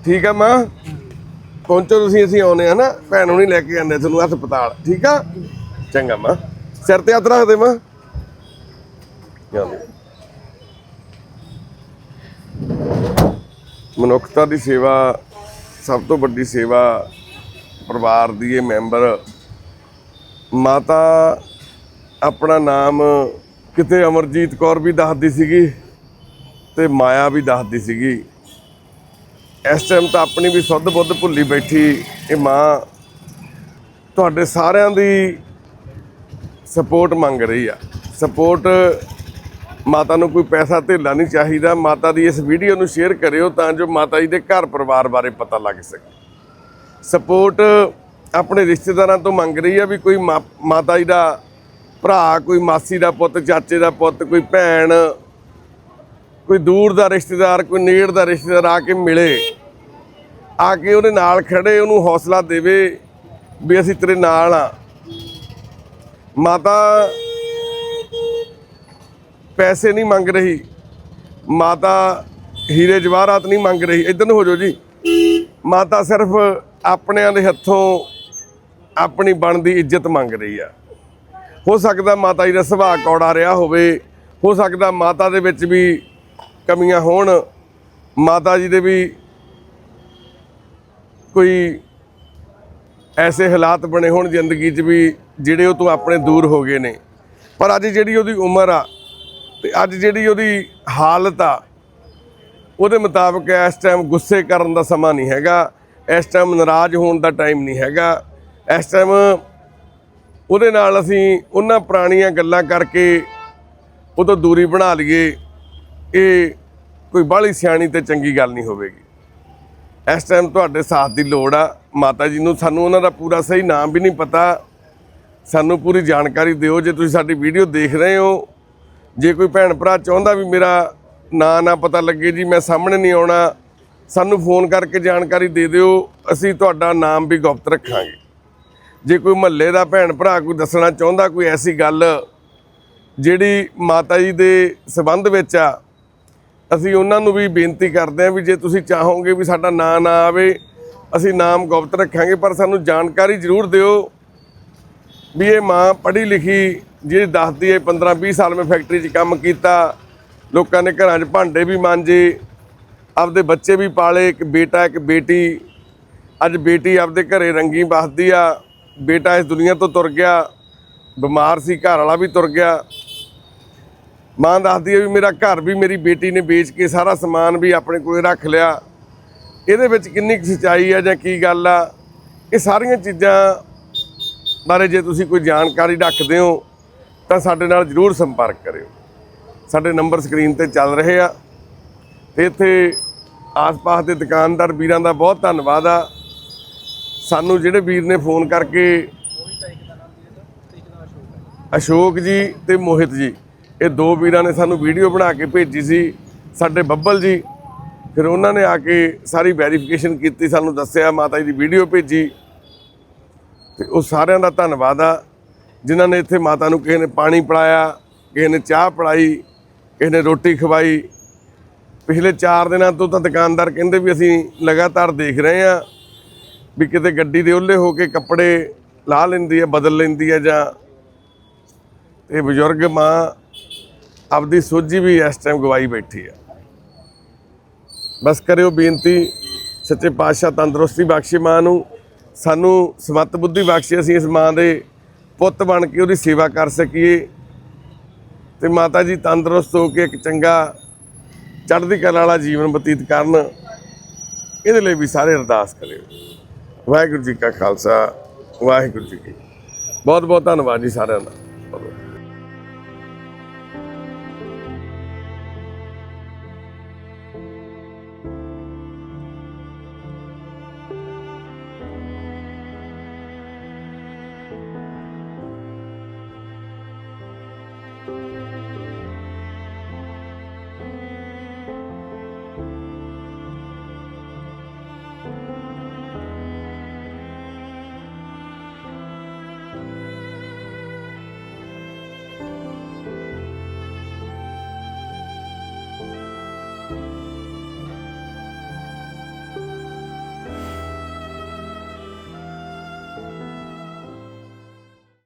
ਠੀਕ ਆ ਮਾਂ? ਪਹੁੰਚੋ ਤੁਸੀਂ, ਅਸੀਂ ਆਉਨੇ ਆ ਨਾ। ਭੈਣ ਨੂੰ ਨਹੀਂ ਲੈ ਕੇ ਜਾਂਦੇ ਤੁਹਾਨੂੰ ਹਸਪਤਾਲ, ਠੀਕ ਆ? ਚੰਗਾ ਮਾਂ। ਸਿਰ ਤੇ ਹੱਥ ਰੱਖ ਦੇ ਮਾਂ। ਮਨੁੱਖਤਾ ਦੀ ਸੇਵਾ, ਸਭ ਤੋਂ ਵੱਡੀ ਸੇਵਾ ਪਰਿਵਾਰ ਦੀ ਇਹ ਮੈਂਬਰ। ਮਾਤਾ ਆਪਣਾ ਨਾਮ ਕਿਤੇ ਅਮਰਜੀਤ ਕੌਰ ਵੀ ਦੱਸਦੀ ਸੀਗੀ ਤੇ ਮਾਇਆ ਵੀ ਦੱਸਦੀ ਸੀਗੀ। ਇਸ ਟਾਈਮ ਤਾਂ ਆਪਣੀ ਵੀ ਸੁੱਧ ਬੁੱਧ ਭੁੱਲੀ ਬੈਠੀ ਇਹ ਮਾਂ, ਤੁਹਾਡੇ ਸਾਰਿਆਂ ਦੀ ਸਪੋਰਟ ਮੰਗ ਰਹੀ ਆ। ਸਪੋਰਟ ਮਾਤਾ ਨੂੰ ਕੋਈ ਪੈਸਾ ਧੇਲਾ ਨਹੀਂ ਚਾਹੀਦਾ। ਮਾਤਾ ਦੀ ਇਸ ਵੀਡੀਓ ਨੂੰ ਸ਼ੇਅਰ ਕਰਿਓ ਤਾਂ ਜੋ ਮਾਤਾ ਜੀ ਦੇ ਘਰ ਪਰਿਵਾਰ ਬਾਰੇ ਪਤਾ ਲੱਗ ਸਕੇ। ਸਪੋਰਟ ਆਪਣੇ ਰਿਸ਼ਤੇਦਾਰਾਂ ਤੋਂ ਮੰਗ ਰਹੀ ਆ ਵੀ ਕੋਈ ਮਾ- ਮਾਤਾ ਜੀ ਦਾ ਭਰਾ, ਕੋਈ ਮਾਸੀ ਦਾ ਪੁੱਤ, ਚਾਚੇ ਦਾ ਪੁੱਤ, ਕੋਈ ਭੈਣ, ਕੋਈ ਦੂਰ ਦਾ ਰਿਸ਼ਤੇਦਾਰ, ਕੋਈ ਨੇੜ ਦਾ ਰਿਸ਼ਤੇਦਾਰ ਆ ਕੇ ਮਿਲੇ। ਆ ਕੇ ਉਹਦੇ ਨਾਲ ਖੜੇ, ਉਹਨੂੰ ਹੌਸਲਾ ਦੇਵੇ ਵੀ ਅਸੀਂ ਤੇਰੇ ਨਾਲ ਆ। ਮਾਤਾ ਪੈਸੇ ਨਹੀਂ ਮੰਗ ਰਹੀ। ਮਾਤਾ ਹੀਰੇ ਜਵਾਹਰਾਤ ਨਹੀਂ ਮੰਗ ਰਹੀ। ਇਧਰ ਨੂੰ ਹੋ ਜਾਓ ਜੀ। ਮਾਤਾ ਸਿਰਫ ਆਪਣਿਆਂ ਦੇ ਹੱਥੋਂ ਆਪਣੀ ਬਣਦੀ ਇੱਜ਼ਤ ਮੰਗ ਰਹੀ ਆ। ਹੋ ਸਕਦਾ ਮਾਤਾ ਜੀ ਦਾ ਸੁਭਾਅ ਕੌੜਾ ਰਿਹਾ ਹੋਵੇ, ਹੋ ਸਕਦਾ ਮਾਤਾ ਦੇ ਵਿੱਚ ਵੀ ਕਮੀਆਂ ਹੋਣ, ਮਾਤਾ ਜੀ ਦੇ ਵੀ ਕੋਈ ਐਸੇ ਹਾਲਾਤ ਬਣੇ ਹੋਣ ਜ਼ਿੰਦਗੀ 'ਚ ਵੀ ਜਿਹੜੇ ਉਹ ਤੋਂ ਆਪਣੇ ਦੂਰ ਹੋ ਗਏ ਨੇ। ਪਰ ਅੱਜ ਜਿਹੜੀ ਉਹਦੀ ਉਮਰ ਆ ਤੇ ਅੱਜ ਜਿਹੜੀ ਉਹਦੀ ਹਾਲਤ ਆ, ਉਹਦੇ ਮੁਤਾਬਕ ਇਸ ਟਾਈਮ ਗੁੱਸੇ ਕਰਨ ਦਾ ਸਮਾਂ ਨਹੀਂ ਹੈਗਾ, ਇਸ ਟਾਈਮ ਨਾਰਾਜ਼ ਹੋਣ ਦਾ ਟਾਈਮ ਨਹੀਂ ਹੈਗਾ, ਇਸ ਟਾਈਮ ਉਹਦੇ ਨਾਲ ਅਸੀਂ ਉਹਨਾਂ ਪੁਰਾਣੀਆਂ ਗੱਲਾਂ ਕਰਕੇ ਉਹ ਤੋਂ ਦੂਰੀ ਬਣਾ ਲਈਏ। ਇਹ ਕੋਈ ਬਾਹਲੀ ਸਿਆਣੀ ਤੇ ਚੰਗੀ ਗੱਲ ਨਹੀਂ ਹੋਵੇਗੀ। ਇਸ ਟਾਈਮ ਤੁਹਾਡੇ ਸਾਥ ਦੀ ਲੋੜ ਆ। ਮਾਤਾ ਜੀ ਨੂੰ ਸਾਨੂੰ ਉਹਨਾਂ ਦਾ ਪੂਰਾ ਸਹੀ ਨਾਮ ਵੀ ਨਹੀਂ ਪਤਾ। ਸਾਨੂੰ ਪੂਰੀ ਜਾਣਕਾਰੀ ਦਿਓ। ਜੇ ਤੁਸੀਂ ਸਾਡੀ ਵੀਡੀਓ ਦੇਖ ਰਹੇ ਹੋ, ਜੇ ਕੋਈ ਭੈਣ ਭਰਾ ਚਾਹੁੰਦਾ ਵੀ ਮੇਰਾ ਨਾਂ ਨਾ ਪਤਾ ਲੱਗੇ ਜੀ, ਮੈਂ ਸਾਹਮਣੇ ਨਹੀਂ ਆਉਣਾ, ਸਾਨੂੰ ਫੋਨ ਕਰਕੇ ਜਾਣਕਾਰੀ ਦੇ ਦਿਓ। ਅਸੀਂ ਤੁਹਾਡਾ ਨਾਮ ਵੀ ਗੁਪਤ ਰੱਖਾਂਗੇ। ਜੇ ਕੋਈ ਮਹੱਲੇ ਦਾ ਭੈਣ ਭਰਾ ਕੋਈ ਦੱਸਣਾ ਚਾਹੁੰਦਾ, ਕੋਈ ਐਸੀ ਗੱਲ ਜਿਹੜੀ ਮਾਤਾ ਜੀ ਦੇ ਸਬੰਧ ਵਿੱਚ ਆ, ਅਸੀਂ ਉਹਨਾਂ ਨੂੰ ਵੀ ਬੇਨਤੀ ਕਰਦੇ ਹਾਂ ਵੀ ਜੇ ਤੁਸੀਂ ਚਾਹੋਗੇ ਵੀ ਸਾਡਾ ਨਾਂ ਨਾ ਆਵੇ, ਅਸੀਂ ਨਾਮ ਗੁਪਤ ਰੱਖਾਂਗੇ, ਪਰ ਸਾਨੂੰ ਜਾਣਕਾਰੀ ਜ਼ਰੂਰ ਦਿਓ ਵੀ ਇਹ ਮਾਂ ਪੜ੍ਹੀ ਲਿਖੀ ਜਿਹੜੀ ਦੱਸਦੀ ਹੈ 15 20 ਸਾਲ ਮੈਂ ਫੈਕਟਰੀ 'ਚ ਕੰਮ ਕੀਤਾ, ਲੋਕਾਂ ਦੇ ਘਰਾਂ 'ਚ ਭਾਂਡੇ ਵੀ ਮਾਂਜੇ, ਆਪਦੇ ਬੱਚੇ ਵੀ ਪਾਲੇ, ਇੱਕ ਬੇਟਾ, ਇੱਕ ਬੇਟੀ, ਅੱਜ ਬੇਟੀ ਆਪਦੇ ਘਰੇ ਰੰਗੀ ਬਸਦੀ ਆ। ਬੇਟਾ ਇਸ ਦੁਨੀਆ ਤੋਂ ਤੁਰ ਗਿਆ, ਬਿਮਾਰ ਸੀ, ਘਰ ਵਾਲਾ ਵੀ ਤੁਰ ਗਿਆ। ਮਾਂ ਦੱਸਦੀ ਹੈ ਵੀ ਮੇਰਾ ਘਰ ਵੀ ਮੇਰੀ ਬੇਟੀ ਨੇ ਵੇਚ ਕੇ ਸਾਰਾ ਸਮਾਨ ਵੀ ਆਪਣੇ ਕੋਲ ਰੱਖ ਲਿਆ। ਇਹਦੇ ਵਿੱਚ ਕਿੰਨੀ ਕੁ ਸੱਚਾਈ ਹੈ ਜਾਂ ਕੀ ਗੱਲ ਆ? ਇਹ ਸਾਰੀਆਂ ਚੀਜ਼ਾਂ ਬਾਰੇ ਜੇ ਤੁਸੀਂ ਕੋਈ ਜਾਣਕਾਰੀ ਰੱਖਦੇ ਹੋ, ਤਾਂ ਸਾਡੇ ਨਾਲ ਜਰੂਰ ਸੰਪਰਕ ਕਰਿਓ। ਸਾਡੇ ਨੰਬਰ ਸਕਰੀਨ ਤੇ ਚੱਲ ਰਹੇ ਆ। ਤੇ ਇੱਥੇ ਆਸ-ਪਾਸ ਦੇ ਦੁਕਾਨਦਾਰ ਵੀਰਾਂ ਦਾ ਬਹੁਤ ਧੰਨਵਾਦ ਆ। ਸਾਨੂੰ ਜਿਹੜੇ ਵੀਰ ਨੇ ਫੋਨ ਕਰਕੇ ਅਸ਼ੋਕ ਜੀ ਤੇ ਮੋਹਿਤ ਜੀ, ਇਹ ਦੋ ਵੀਰਾਂ ਨੇ ਸਾਨੂੰ ਵੀਡੀਓ ਬਣਾ ਕੇ ਭੇਜੀ ਸੀ, ਸਾਡੇ ਬੱਬਲ ਜੀ। ਫਿਰ ਉਹਨਾਂ ਨੇ ਆ ਕੇ ਸਾਰੀ ਵੈਰੀਫਿਕੇਸ਼ਨ ਕੀਤੀ, ਸਾਨੂੰ ਦੱਸਿਆ, ਮਾਤਾ ਜੀ ਦੀ ਵੀਡੀਓ ਭੇਜੀ। ਤੇ ਉਹ ਸਾਰਿਆਂ ਦਾ ਧੰਨਵਾਦ ਆ, ਜਿਨ੍ਹਾਂ ਨੇ ਇੱਥੇ ਮਾਤਾ ਨੂੰ ਕਿਸੇ ਨੇ ਪਾਣੀ ਪਿਲਾਇਆ, ਕਿਸੇ ਨੇ ਚਾਹ ਪਿਲਾਈ, ਕਿਸੇ ਨੇ ਰੋਟੀ ਖਵਾਈ। ਪਿਛਲੇ 4 ਦਿਨਾਂ ਤੋਂ ਤਾਂ ਦੁਕਾਨਦਾਰ ਕਹਿੰਦੇ ਵੀ ਅਸੀਂ ਲਗਾਤਾਰ ਦੇਖ ਰਹੇ ਆ ਵੀ ਕਿਤੇ ਗੱਡੀ ਦੇ ਉੱਲੇ ਹੋ ਕੇ ਕੱਪੜੇ ਲਾ ਲੈਂਦੀ ਹੈ, ਬਦਲ ਲੈਂਦੀ ਹੈ ਜਾਂ ਇਹ ਬਜ਼ੁਰਗ ਮਾਂ ਆਪਦੀ ਸੋਝੀ ਵੀ ਇਸ ਟਾਈਮ ਗਵਾਈ ਬੈਠੀ ਆ ਬਸ ਕਰਿਓ ਬੇਨਤੀ, ਸੱਚੇ ਪਾਤਸ਼ਾਹ ਤੰਦਰੁਸਤੀ ਬਖਸ਼ੇ ਮਾਂ ਨੂੰ। ਸਾਨੂੰ ਸਮਤ ਬੁੱਧੀ ਬਖਸ਼ੇ ਅਸੀਂ ਇਸ ਮਾਂ ਦੇ ਪੁੱਤ ਬਣ ਕੇ ਉਹਦੀ ਸੇਵਾ ਕਰ ਸਕੀਏ। ਤੇ ਮਾਤਾ ਜੀ ਤੰਦਰੁਸਤ ਹੋ ਕੇ ਇੱਕ ਚੰਗਾ ਚੜ੍ਹਦੀ ਕਲਾ ਵਾਲਾ ਜੀਵਨ ਬਤੀਤ ਕਰਨ। ਇਹਦੇ ਲਈ ਵੀ ਸਾਰੇ ਅਰਦਾਸ ਕਰਿਓ। ਵਾਹਿਗੁਰੂ ਜੀ ਕਾ ਖਾਲਸਾ ਵਾਹਿਗੁਰੂ ਜੀ ਕੀ ਬਹੁਤ ਬਹੁਤ ਧੰਨਵਾਦ ਜੀ ਸਾਰਿਆਂ ਦਾ।